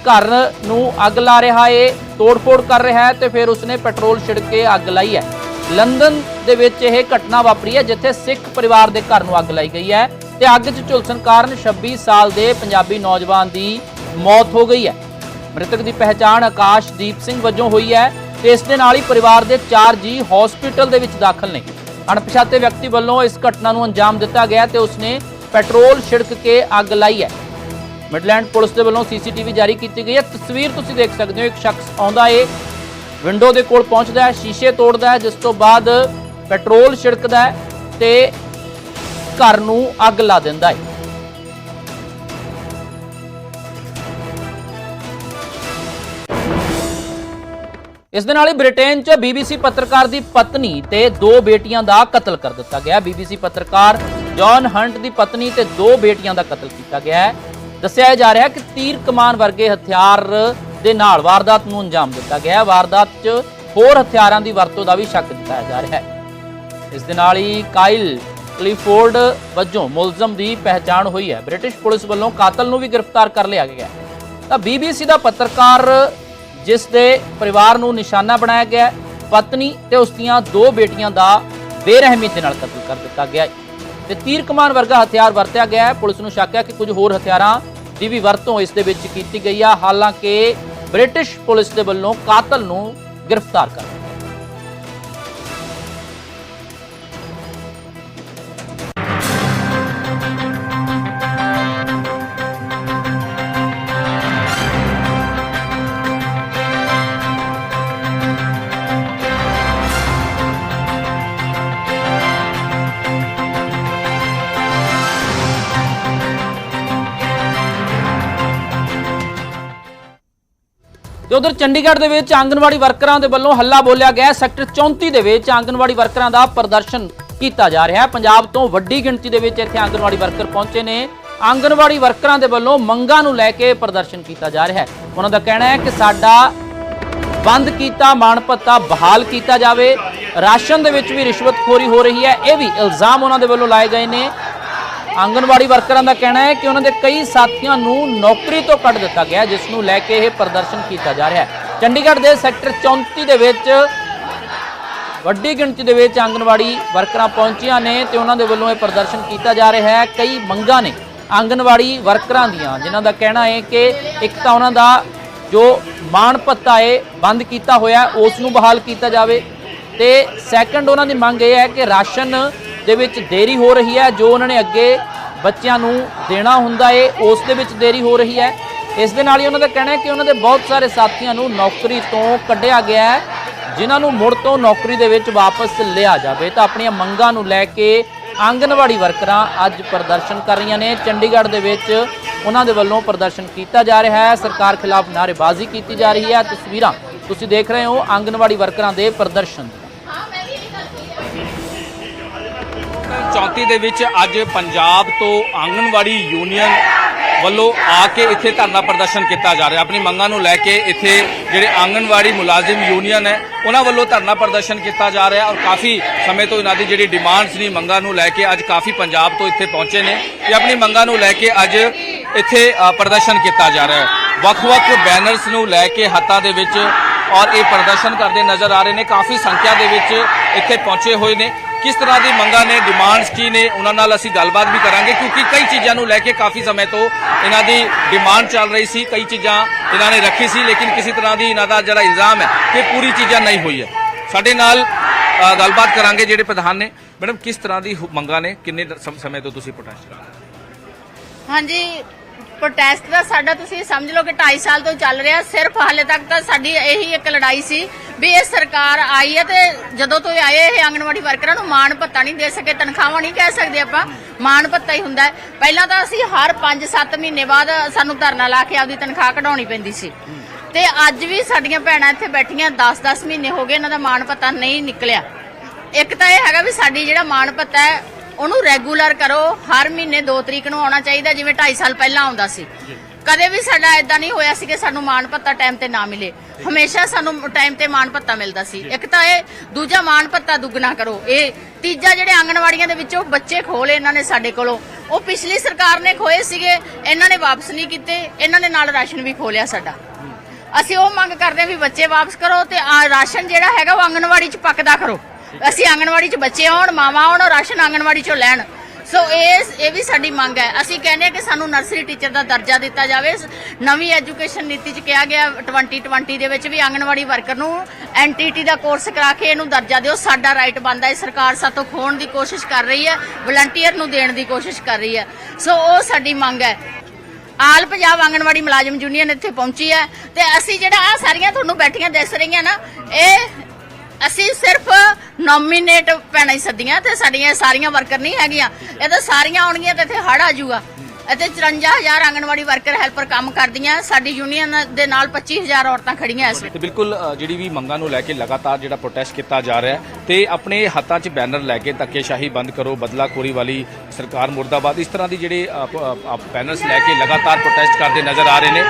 ਘਰ ਨੂੰ ਅੱਗ ਲਾ ਰਿਹਾ ਹੈ ਤੋੜ-ਫੋੜ ਕਰ ਰਿਹਾ ਹੈ ਤੇ ਫਿਰ ਉਸਨੇ ਪੈਟਰੋਲ ਛਿੜਕ ਕੇ ਅੱਗ ਲਾਈ ਹੈ। ਲੰਡਨ ਦੇ ਵਿੱਚ ਇਹ ਘਟਨਾ ਵਾਪਰੀ ਹੈ, ਜਿੱਥੇ ਸਿੱਖ ਪਰਿਵਾਰ ਦੇ ਘਰ ਨੂੰ ਅੱਗ ਲਾਈ ਗਈ ਹੈ ਤੇ ਅੱਗ 'ਚ ਝੁਲਸਣ ਕਾਰਨ 26 ਸਾਲ ਦੇ ਪੰਜਾਬੀ ਨੌਜਵਾਨ ਦੀ ਮੌਤ ਹੋ ਗਈ ਹੈ। ਮ੍ਰਿਤਕ ਦੀ ਪਹਿਚਾਣ ਆਕਾਸ਼ਦੀਪ ਸਿੰਘ ਵਜੋਂ ਹੋਈ ਹੈ ਤੇ ਇਸ ਦੇ ਨਾਲ ਹੀ ਪਰਿਵਾਰ ਦੇ 4 ਜੀ ਹਸਪੀਟਲ ਦੇ ਵਿੱਚ ਦਾਖਲ ਨੇ। ਅਣਪਛਾਤੇ ਵਿਅਕਤੀ ਵੱਲੋਂ ਇਸ ਘਟਨਾ ਨੂੰ ਅੰਜਾਮ ਦਿੱਤਾ ਗਿਆ ਤੇ ਉਸਨੇ ਪੈਟਰੋਲ ਛਿੜਕ ਕੇ ਅੱਗ ਲਾਈ ਹੈ। ਮਿਡਲੈਂਡ ਪੁਲਿਸ ਦੇ ਵੱਲੋਂ ਸੀਸੀਟੀਵੀ ਜਾਰੀ ਕੀਤੀ ਗਈ ਹੈ। ਤਸਵੀਰ ਤੁਸੀਂ ਦੇਖ ਸਕਦੇ ਹੋ, ਇੱਕ ਸ਼ਖਸ ਆਉਂਦਾ ਏ, ਵਿੰਡੋ ਦੇ ਕੋਲ ਪਹੁੰਚਦਾ ਹੈ, ਸ਼ੀਸ਼ੇ ਤੋੜਦਾ ਹੈ, ਜਿਸ ਤੋਂ ਬਾਅਦ ਪੈਟਰੋਲ ਛਿੜਕਦਾ ਹੈ ਤੇ ਘਰ ਨੂੰ ਅੱਗ ਲਾ ਦਿੰਦਾ ਹੈ। ਇਸ ਦੇ ਨਾਲ ਹੀ ਬ੍ਰਿਟੇਨ 'ਚ ਬੀਬੀਸੀ ਪੱਤਰਕਾਰ ਦੀ ਪਤਨੀ ਤੇ ਦੋ ਬੇਟੀਆਂ ਦਾ ਕਤਲ ਕਰ ਦਿੱਤਾ ਗਿਆ। ਬੀਬੀਸੀ ਪੱਤਰਕਾਰ ਜੌਨ ਹੰਟ ਦੀ ਪਤਨੀ ਤੇ ਦੋ ਬੇਟੀਆਂ ਦਾ ਕਤਲ ਕੀਤਾ ਗਿਆ ਹੈ। ਦੱਸਿਆ ਜਾ ਰਿਹਾ ਕਿ ਤੀਰ ਕਮਾਨ ਵਰਗੇ ਹਥਿਆਰ ਦੇ ਨਾਲ ਵਾਰਦਾਤ ਨੂੰ ਅੰਜਾਮ ਦਿੱਤਾ ਗਿਆ ਹੈ। ਵਾਰਦਾਤ 'ਚ ਹੋਰ ਹਥਿਆਰਾਂ ਦੀ ਵਰਤੋਂ ਦਾ ਵੀ ਸ਼ੱਕ ਦਿੱਤਾ ਜਾ ਰਿਹਾ ਹੈ। ਇਸ ਦੇ ਨਾਲ ਹੀ ਕਾਈਲ ਕਲੀਫੋਰਡ ਵਜੋਂ ਮੁਲਜ਼ਮ ਦੀ ਪਹਿਚਾਣ ਹੋਈ ਹੈ। ਬ੍ਰਿਟਿਸ਼ ਪੁਲਿਸ ਵੱਲੋਂ ਕਾਤਲ ਨੂੰ ਵੀ ਗ੍ਰਿਫਤਾਰ ਕਰ ਲਿਆ ਗਿਆ ਹੈ। ਤਾਂ ਬੀਬੀਸੀ ਦਾ ਪੱਤਰਕਾਰ ਜਿਸ ਦੇ ਪਰਿਵਾਰ ਨੂੰ ਨਿਸ਼ਾਨਾ ਬਣਾਇਆ ਗਿਆ ਪਤਨੀ ਤੇ ਉਸ ਦੀਆਂ ਦੋ ਬੇਟੀਆਂ ਦਾ ਬੇਰਹਿਮੀ ਦੇ ਨਾਲ ਕਤਲ ਕਰ ਦਿੱਤਾ ਗਿਆ ਹੈ। ਤੇ ਤੀਰ ਕਮਾਨ ਵਰਗਾ ਹਥਿਆਰ ਵਰਤਿਆ ਗਿਆ ਹੈ। ਪੁਲਿਸ ਨੂੰ ਸ਼ੱਕ ਹੈ ਕਿ ਕੁਝ ਹੋਰ ਹਥਿਆਰਾਂ ਦੀ ਵੀ ਵਰਤੋਂ ਇਸ ਦੇ ਵਿੱਚ ਕੀਤੀ ਗਈ ਆ। ਹਾਲਾਂਕਿ ਬ੍ਰਿਟਿਸ਼ ਪੁਲਿਸ ਦੇ ਵੱਲੋਂ ਕਾਤਲ ਨੂੰ ਗ੍ਰਿਫਤਾਰ ਕਰ ਲਿਆ ਉਧਰ ਚੰਡੀਗੜ੍ਹ ਦੇ ਵਿੱਚ ਆਂਗਨਵਾੜੀ ਵਰਕਰਾਂ ਦੇ ਵੱਲੋਂ ਹੱਲਾ ਬੋਲਿਆ ਗਿਆ ਸੈਕਟਰ 34 ਦੇ ਵਿੱਚ ਆਂਗਨਵਾੜੀ ਵਰਕਰਾਂ ਦਾ ਪ੍ਰਦਰਸ਼ਨ ਕੀਤਾ ਜਾ ਰਿਹਾ ਹੈ। ਪੰਜਾਬ ਤੋਂ ਵੱਡੀ ਗਿਣਤੀ ਦੇ ਵਿੱਚ ਇੱਥੇ ਆਂਗਨਵਾੜੀ ਵਰਕਰ ਪਹੁੰਚੇ ਨੇ। ਆਂਗਨਵਾੜੀ ਵਰਕਰਾਂ ਦੇ ਵੱਲੋਂ ਮੰਗਾਂ ਨੂੰ ਲੈ ਕੇ ਪ੍ਰਦਰਸ਼ਨ ਕੀਤਾ ਜਾ ਰਿਹਾ ਹੈ। ਉਹਨਾਂ ਦਾ ਕਹਿਣਾ ਹੈ ਕਿ ਸਾਡਾ ਬੰਦ ਕੀਤਾ, ਮਾਣ ਭੱਤਾ ਬਹਾਲ ਕੀਤਾ ਜਾਵੇ। ਰਾਸ਼ਨ ਦੇ ਵਿੱਚ ਵੀ ਰਿਸ਼ਵਤਖੋਰੀ ਹੋ ਰਹੀ ਹੈ। ਇਹ ਵੀ ਇਲਜ਼ਾਮ ਉਹਨਾਂ ਦੇ ਵੱਲੋਂ ਲਾਏ ਗਏ ਨੇ। ਆਂਗਨਵਾੜੀ ਵਰਕਰਾਂ ਦਾ ਕਹਿਣਾ ਹੈ ਕਿ ਉਹਨਾਂ ਦੇ ਕਈ ਸਾਥੀਆਂ ਨੂੰ ਨੌਕਰੀ ਤੋਂ ਕੱਢ ਦਿੱਤਾ ਗਿਆ ਜਿਸ ਨੂੰ ਲੈ ਕੇ ਇਹ ਪ੍ਰਦਰਸ਼ਨ ਕੀਤਾ ਜਾ ਰਿਹਾ ਹੈ। ਚੰਡੀਗੜ੍ਹ ਦੇ ਸੈਕਟਰ 34 ਦੇ ਵਿੱਚ ਵੱਡੀ ਗਿਣਤੀ ਦੇ ਵਿੱਚ ਆਂਗਨਵਾੜੀ ਵਰਕਰਾਂ ਪਹੁੰਚੀਆਂ ਨੇ ਤੇ ਉਹਨਾਂ ਦੇ ਵੱਲੋਂ ਇਹ ਪ੍ਰਦਰਸ਼ਨ ਕੀਤਾ ਜਾ ਰਿਹਾ ਹੈ। ਕਈ ਮੰਗਾਂ ਨੇ ਆਂਗਨਵਾੜੀ ਵਰਕਰਾਂ ਦੀਆਂ, ਜਿਨ੍ਹਾਂ ਦਾ ਕਹਿਣਾ ਹੈ ਕਿ ਇੱਕ ਤਾਂ ਉਹਨਾਂ ਦਾ ਜੋ ਮਾਣ ਭੱਤਾ ਹੈ, ਬੰਦ ਕੀਤਾ ਹੋਇਆ, ਉਸ ਨੂੰ ਬਹਾਲ ਕੀਤਾ ਜਾਵੇ। ਤੇ ਸੈਕੰਡ ਉਹਨਾਂ ਦੀ ਮੰਗ ਇਹ ਹੈ ਕਿ ਰਾਸ਼ਨ ਦੇ ਵਿੱਚ ਦੇਰੀ ਹੋ ਰਹੀ ਹੈ, ਜੋ ਉਹਨਾਂ ਨੇ ਅੱਗੇ ਬੱਚਿਆਂ ਨੂੰ ਦੇਣਾ ਹੁੰਦਾ ਏ, ਉਸ ਦੇ ਵਿੱਚ ਦੇਰੀ ਹੋ ਰਹੀ ਹੈ। ਇਸ ਦੇ ਨਾਲ ਹੀ ਉਹਨਾਂ ਦਾ ਕਹਿਣਾ ਹੈ ਕਿ ਉਹਨਾਂ ਦੇ ਬਹੁਤ ਸਾਰੇ ਸਾਥੀਆਂ ਨੂੰ ਨੌਕਰੀ ਤੋਂ ਕੱਢਿਆ ਗਿਆ ਹੈ, ਜਿਨ੍ਹਾਂ ਨੂੰ ਮੁੜ ਤੋਂ ਨੌਕਰੀ ਦੇ ਵਿੱਚ ਵਾਪਸ ਲਿਆ ਜਾਵੇ। ਤਾਂ ਆਪਣੀਆਂ ਮੰਗਾਂ ਨੂੰ ਲੈ ਕੇ ਆਂਗਨਵਾੜੀ ਵਰਕਰਾਂ ਅੱਜ ਪ੍ਰਦਰਸ਼ਨ ਕਰ ਰਹੀਆਂ ਨੇ। ਚੰਡੀਗੜ੍ਹ ਦੇ ਵਿੱਚ ਉਹਨਾਂ ਦੇ ਵੱਲੋਂ ਪ੍ਰਦਰਸ਼ਨ ਕੀਤਾ ਜਾ ਰਿਹਾ ਹੈ। ਸਰਕਾਰ ਖਿਲਾਫ ਨਾਅਰੇਬਾਜ਼ੀ ਕੀਤੀ ਜਾ ਰਹੀ ਹੈ। ਤਸਵੀਰਾਂ ਤੁਸੀਂ ਦੇਖ ਰਹੇ ਹੋ ਆਂਗਨਵਾੜੀ ਵਰਕਰਾਂ ਦੇ ਪ੍ਰਦਰਸ਼ਨ ਦੀਆਂ 34 ਦੇ ਵਿੱਚ ਅੱਜ ਪੰਜਾਬ ਤੋਂ ਆਂਗਣਵਾੜੀ ਯੂਨੀਅਨ ਵੱਲੋਂ ਆ ਕੇ ਇੱਥੇ ਧਰਨਾ ਪ੍ਰਦਰਸ਼ਨ ਕੀਤਾ ਜਾ ਰਿਹਾ। ਆਪਣੀ ਮੰਗਾਂ ਨੂੰ ਲੈ ਕੇ ਇੱਥੇ ਜਿਹੜੇ ਆਂਗਣਵਾੜੀ ਮੁਲਾਜ਼ਮ ਯੂਨੀਅਨ ਹੈ, ਉਹਨਾਂ ਵੱਲੋਂ ਧਰਨਾ ਪ੍ਰਦਰਸ਼ਨ ਕੀਤਾ ਜਾ ਰਿਹਾ ਔਰ ਕਾਫੀ ਸਮੇਂ ਤੋਂ ਇਹਨਾਂ ਦੀ ਜਿਹੜੀ ਡਿਮਾਂਡਸ ਨੇ ਮੰਗਾਂ ਨੂੰ ਲੈ ਕੇ ਅੱਜ ਕਾਫੀ ਪੰਜਾਬ ਤੋਂ ਇੱਥੇ ਪਹੁੰਚੇ ਨੇ। ਤੇ ਆਪਣੀ ਮੰਗਾਂ ਨੂੰ ਲੈ ਕੇ ਅੱਜ ਇੱਥੇ ਪ੍ਰਦਰਸ਼ਨ ਕੀਤਾ ਜਾ ਰਿਹਾ ਹੈ। ਵੱਖ-ਵੱਖ ਬੈਨਰਸ ਨੂੰ ਲੈ ਕੇ ਹੱਥਾਂ ਦੇ ਵਿੱਚ ਔਰ ਇਹ ਪ੍ਰਦਰਸ਼ਨ ਕਰਦੇ ਨਜ਼ਰ ਆ ਰਹੇ ਨੇ। ਕਾਫੀ ਸੰਖਿਆ ਦੇ ਵਿੱਚ ਇੱਥੇ ਪਹੁੰਚੇ ਹੋਏ ਨੇ। ਕਿਸ ਤਰ੍ਹਾਂ ਦੀ ਮੰਗਾਂ ਨੇ ਡਿਮਾਂਡਸ ਕੀ ਨੇ, ਉਹਨਾਂ ਨਾਲ ਅਸੀਂ ਗੱਲਬਾਤ ਵੀ ਕਰਾਂਗੇ, ਕਿਉਂਕਿ ਕਈ ਚੀਜ਼ਾਂ ਨੂੰ ਲੈ ਕੇ ਕਾਫੀ ਸਮੇਂ ਤੋਂ ਇਹਨਾਂ ਦੀ ਡਿਮਾਂਡ ਚੱਲ ਰਹੀ ਸੀ, ਕਈ ਚੀਜ਼ਾਂ ਇਹਨਾਂ ਨੇ ਰੱਖੀ ਸੀ, ਲੇਕਿਨ ਕਿਸੇ ਤਰ੍ਹਾਂ ਦੀ ਇਹਨਾਂ ਦਾ ਜਿਹੜਾ ਇਲਜ਼ਾਮ ਹੈ ਕਿ ਪੂਰੀ ਚੀਜ਼ਾਂ ਨਹੀਂ ਹੋਈ ਹੈ। ਸਾਡੇ ਨਾਲ ਗੱਲਬਾਤ ਕਰਾਂਗੇ ਜਿਹੜੇ ਪ੍ਰਧਾਨ ਨੇ। ਮੈਡਮ, ਕਿਸ ਤਰ੍ਹਾਂ ਦੀ ਮੰਗਾਂ ਨੇ? ਕਿੰਨੇ ਸਮੇਂ ਤੋਂ ਤੁਸੀਂ ਪ੍ਰੋਟੈਸਟ ਕਰ ਰਹੇ ਹਾਂਜੀ ਪ੍ਰੋਟੈਸਟ ਦਾ ਸਾਡਾ ਤੁਸੀਂ ਸਮਝ ਲਓ ਕਿ 2.5 ਸਾਲ ਤੋਂ ਚੱਲ ਰਿਹਾ, ਸਿਰਫ ਹਾਲੇ ਤੱਕ ਤਾਂ ਸਾਡੀ ਇਹੀ ਇੱਕ ਲੜਾਈ ਸੀ ਵੀ ਇਹ ਸਰਕਾਰ ਆਈ ਹੈ ਤੇ ਜਦੋਂ ਤੋਂ ਆਏ, ਇਹ ਆਂਗਣਵਾੜੀ ਵਰਕਰਾਂ ਨੂੰ ਮਾਣ ਭੱਤਾ ਨਹੀਂ ਦੇ ਸਕੇ, ਤਨਖਾਹਾਂ ਨਹੀਂ ਕਹਿ ਸਕਦੇ ਆਪਾਂ, ਮਾਣ ਭੱਤਾ ਹੀ ਹੁੰਦਾ ਪਹਿਲਾਂ ਤਾਂ ਅਸੀਂ ਹਰ 5-7 ਮਹੀਨੇ ਬਾਅਦ ਸਾਨੂੰ ਧਰਨਾ ਲਾ ਕੇ ਆਪਦੀ ਤਨਖਾਹ ਕਢਾਉਣੀ ਪੈਂਦੀ ਸੀ। ਤੇ ਅੱਜ ਵੀ ਸਾਡੀਆਂ ਭੈਣਾਂ ਇੱਥੇ ਬੈਠੀਆਂ 10-10 ਮਹੀਨੇ ਹੋ ਗਏ, ਇਹਨਾਂ ਦਾ ਮਾਣ ਭੱਤਾ ਨਹੀਂ ਨਿਕਲਿਆ। ਇੱਕ ਤਾਂ ਇਹ ਹੈਗਾ ਵੀ ਸਾਡੀ ਜਿਹੜਾ ਮਾਣ ਭੱਤਾ ਹੈ ਉਹਨੂੰ ਰੈਗੂਲਰ ਕਰੋ ਹਰ ਮਹੀਨੇ 2 ਤਰੀਕ ਨੂੰ ਆਉਣਾ ਚਾਹੀਦਾ ਜਿਵੇਂ 2.5 ਸਾਲ ਪਹਿਲਾਂ ਆਉਂਦਾ ਸੀ। ਕਦੇ ਵੀ ਸਾਡਾ ਇਦਾਂ ਨਹੀਂ ਹੋਇਆ ਸੀ ਕਿ ਸਾਨੂੰ ਮਾਣ ਭੱਤਾ ਟਾਈਮ ਤੇ ਨਾ ਮਿਲੇ। ਹਮੇਸ਼ਾ ਸਾਨੂੰ ਟਾਈਮ ਤੇ ਮਾਣ ਭੱਤਾ ਮਿਲਦਾ ਸੀ। ਇੱਕ ਤਾਂ ਇਹ ਦੂਜਾ ਮਾਣ ਭੱਤਾ ਦੁੱਗਣਾ ਕਰੋ। ਇਹ ਤੀਜਾ ਜਿਹੜੇ ਆਂਗਣਵਾੜੀਆਂ ਦੇ ਵਿੱਚੋਂ ਬੱਚੇ ਖੋਲੇ ਇਹਨਾਂ ਨੇ ਸਾਡੇ ਕੋਲੋਂ। ਉਹ ਪਿਛਲੀ ਸਰਕਾਰ ਨੇ ਖੋਏ ਸੀਗੇ ਇਹਨਾਂ ਨੇ ਵਾਪਸ ਨਹੀਂ ਕੀਤੇ ਇਹਨਾਂ ਨੇ ਨਾਲ ਰਾਸ਼ਨ ਵੀ ਖੋਲਿਆ ਸਾਡਾ। ਅਸੀਂ ਉਹ ਮੰਗ ਕਰਦੇ ਹਾਂ ਵੀ ਬੱਚੇ ਵਾਪਸ ਕਰੋ ਤੇ ਰਾਸ਼ਨ ਜਿਹੜਾ ਹੈਗਾ ਉਹ ਆਂਗਣਵਾੜੀ 'ਚ ਪੱਕਦਾ ਕਰੋ। ਅਸੀਂ ਆਂਗਣਵਾੜੀ 'ਚ ਬੱਚੇ ਆਉਣ ਮਾਵਾਂ ਆਉਣ ਰਾਸ਼ਨ ਆਂਗਣਵਾੜੀ 'ਚੋਂ ਲੈਣ। ਸੋ ਇਹ ਇਹ ਵੀ ਸਾਡੀ ਮੰਗ ਹੈ। ਅਸੀਂ ਕਹਿੰਦੇ ਕਿ ਸਾਨੂੰ ਨਰਸਰੀ ਟੀਚਰ ਦਾ ਦਰਜਾ ਦਿੱਤਾ ਜਾਵੇ। ਨਵੀਂ ਐਜੂਕੇਸ਼ਨ ਨੀਤੀ 'ਚ ਕਿਹਾ ਗਿਆ 2020 ਦੇ ਵਿੱਚ ਵੀ ਆਂਗਣਵਾੜੀ ਵਰਕਰ ਨੂੰ ਐਨਟੀਟੀ ਦਾ ਕੋਰਸ ਕਰਾ ਕੇ ਇਹਨੂੰ ਦਰਜਾ ਦਿਓ। ਸਾਡਾ ਰਾਈਟ ਬਣਦਾ ਹੈ। ਸਰਕਾਰ ਸਾਤੋਂ ਖੋਣ ਦੀ ਕੋਸ਼ਿਸ਼ ਕਰ ਰਹੀ ਹੈ। ਵਲੰਟੀਅਰ ਨੂੰ ਦੇਣ ਦੀ ਕੋਸ਼ਿਸ਼ ਕਰ ਰਹੀ ਹੈ। ਸੋ ਉਹ ਸਾਡੀ ਮੰਗ ਹੈ। ਆਲ ਪੰਜਾਬ ਆਂਗਣਵਾੜੀ ਮੁਲਾਜ਼ਮ ਯੂਨੀਅਨ ਇੱਥੇ ਪਹੁੰਚੀ ਹੈ। ਤੇ ਅਸੀਂ ਜਿਹੜਾ ਆ ਸਾਰੀਆਂ ਤੁਹਾਨੂੰ ਬੈਠੀਆਂ ਦਿਸ ਰਹੀਆਂ ਨਾ, ਇਹ ਅਸੀਂ ਸਿਰਫ ਨੋਮੀਨੇਟ ਪੈਣਾ ਹੀ ਸੱਦੀਆਂ ਤੇ ਸਾਡੀਆਂ ਇਹ ਸਾਰੀਆਂ ਵਰਕਰ ਨਹੀਂ ਹੈਗੀਆਂ। ਇਹ ਤਾਂ ਸਾਰੀਆਂ ਆਉਣਗੀਆਂ ਤੇ ਇੱਥੇ ਹੜ ਆ ਜਾਊਗਾ। ਅਤੇ 54000 ਆਂਗਣਵਾੜੀ ਵਰਕਰ ਹੈਲਪਰ ਕੰਮ ਕਰਦੀਆਂ। ਸਾਡੀ ਯੂਨੀਅਨ ਦੇ ਨਾਲ 25000 ਔਰਤਾਂ ਖੜੀਆਂ ਇਸ ਤੇ ਬਿਲਕੁਲ ਜਿਹੜੀ ਵੀ ਮੰਗਾਂ ਨੂੰ ਲੈ ਕੇ ਲਗਾਤਾਰ ਜਿਹੜਾ ਪ੍ਰੋਟੈਸਟ ਕੀਤਾ ਜਾ ਰਿਹਾ ਤੇ ਆਪਣੇ ਹੱਥਾਂ 'ਚ ਬੈਨਰ ਲੈ ਕੇ ਧੱਕੇਸ਼ਾਹੀ ਬੰਦ ਕਰੋ, ਬਦਲਾਖੋਰੀ ਵਾਲੀ ਸਰਕਾਰ ਮੁਰਦਾਬਾਦ। ਇਸ ਤਰ੍ਹਾਂ ਦੀ ਜਿਹੜੇ ਬੈਨਰਸ ਲੈ ਕੇ ਲਗਾਤਾਰ ਪ੍ਰੋਟੈਸਟ ਕਰਦੇ ਨਜ਼ਰ ਆ ਰਹੇ ਨੇ।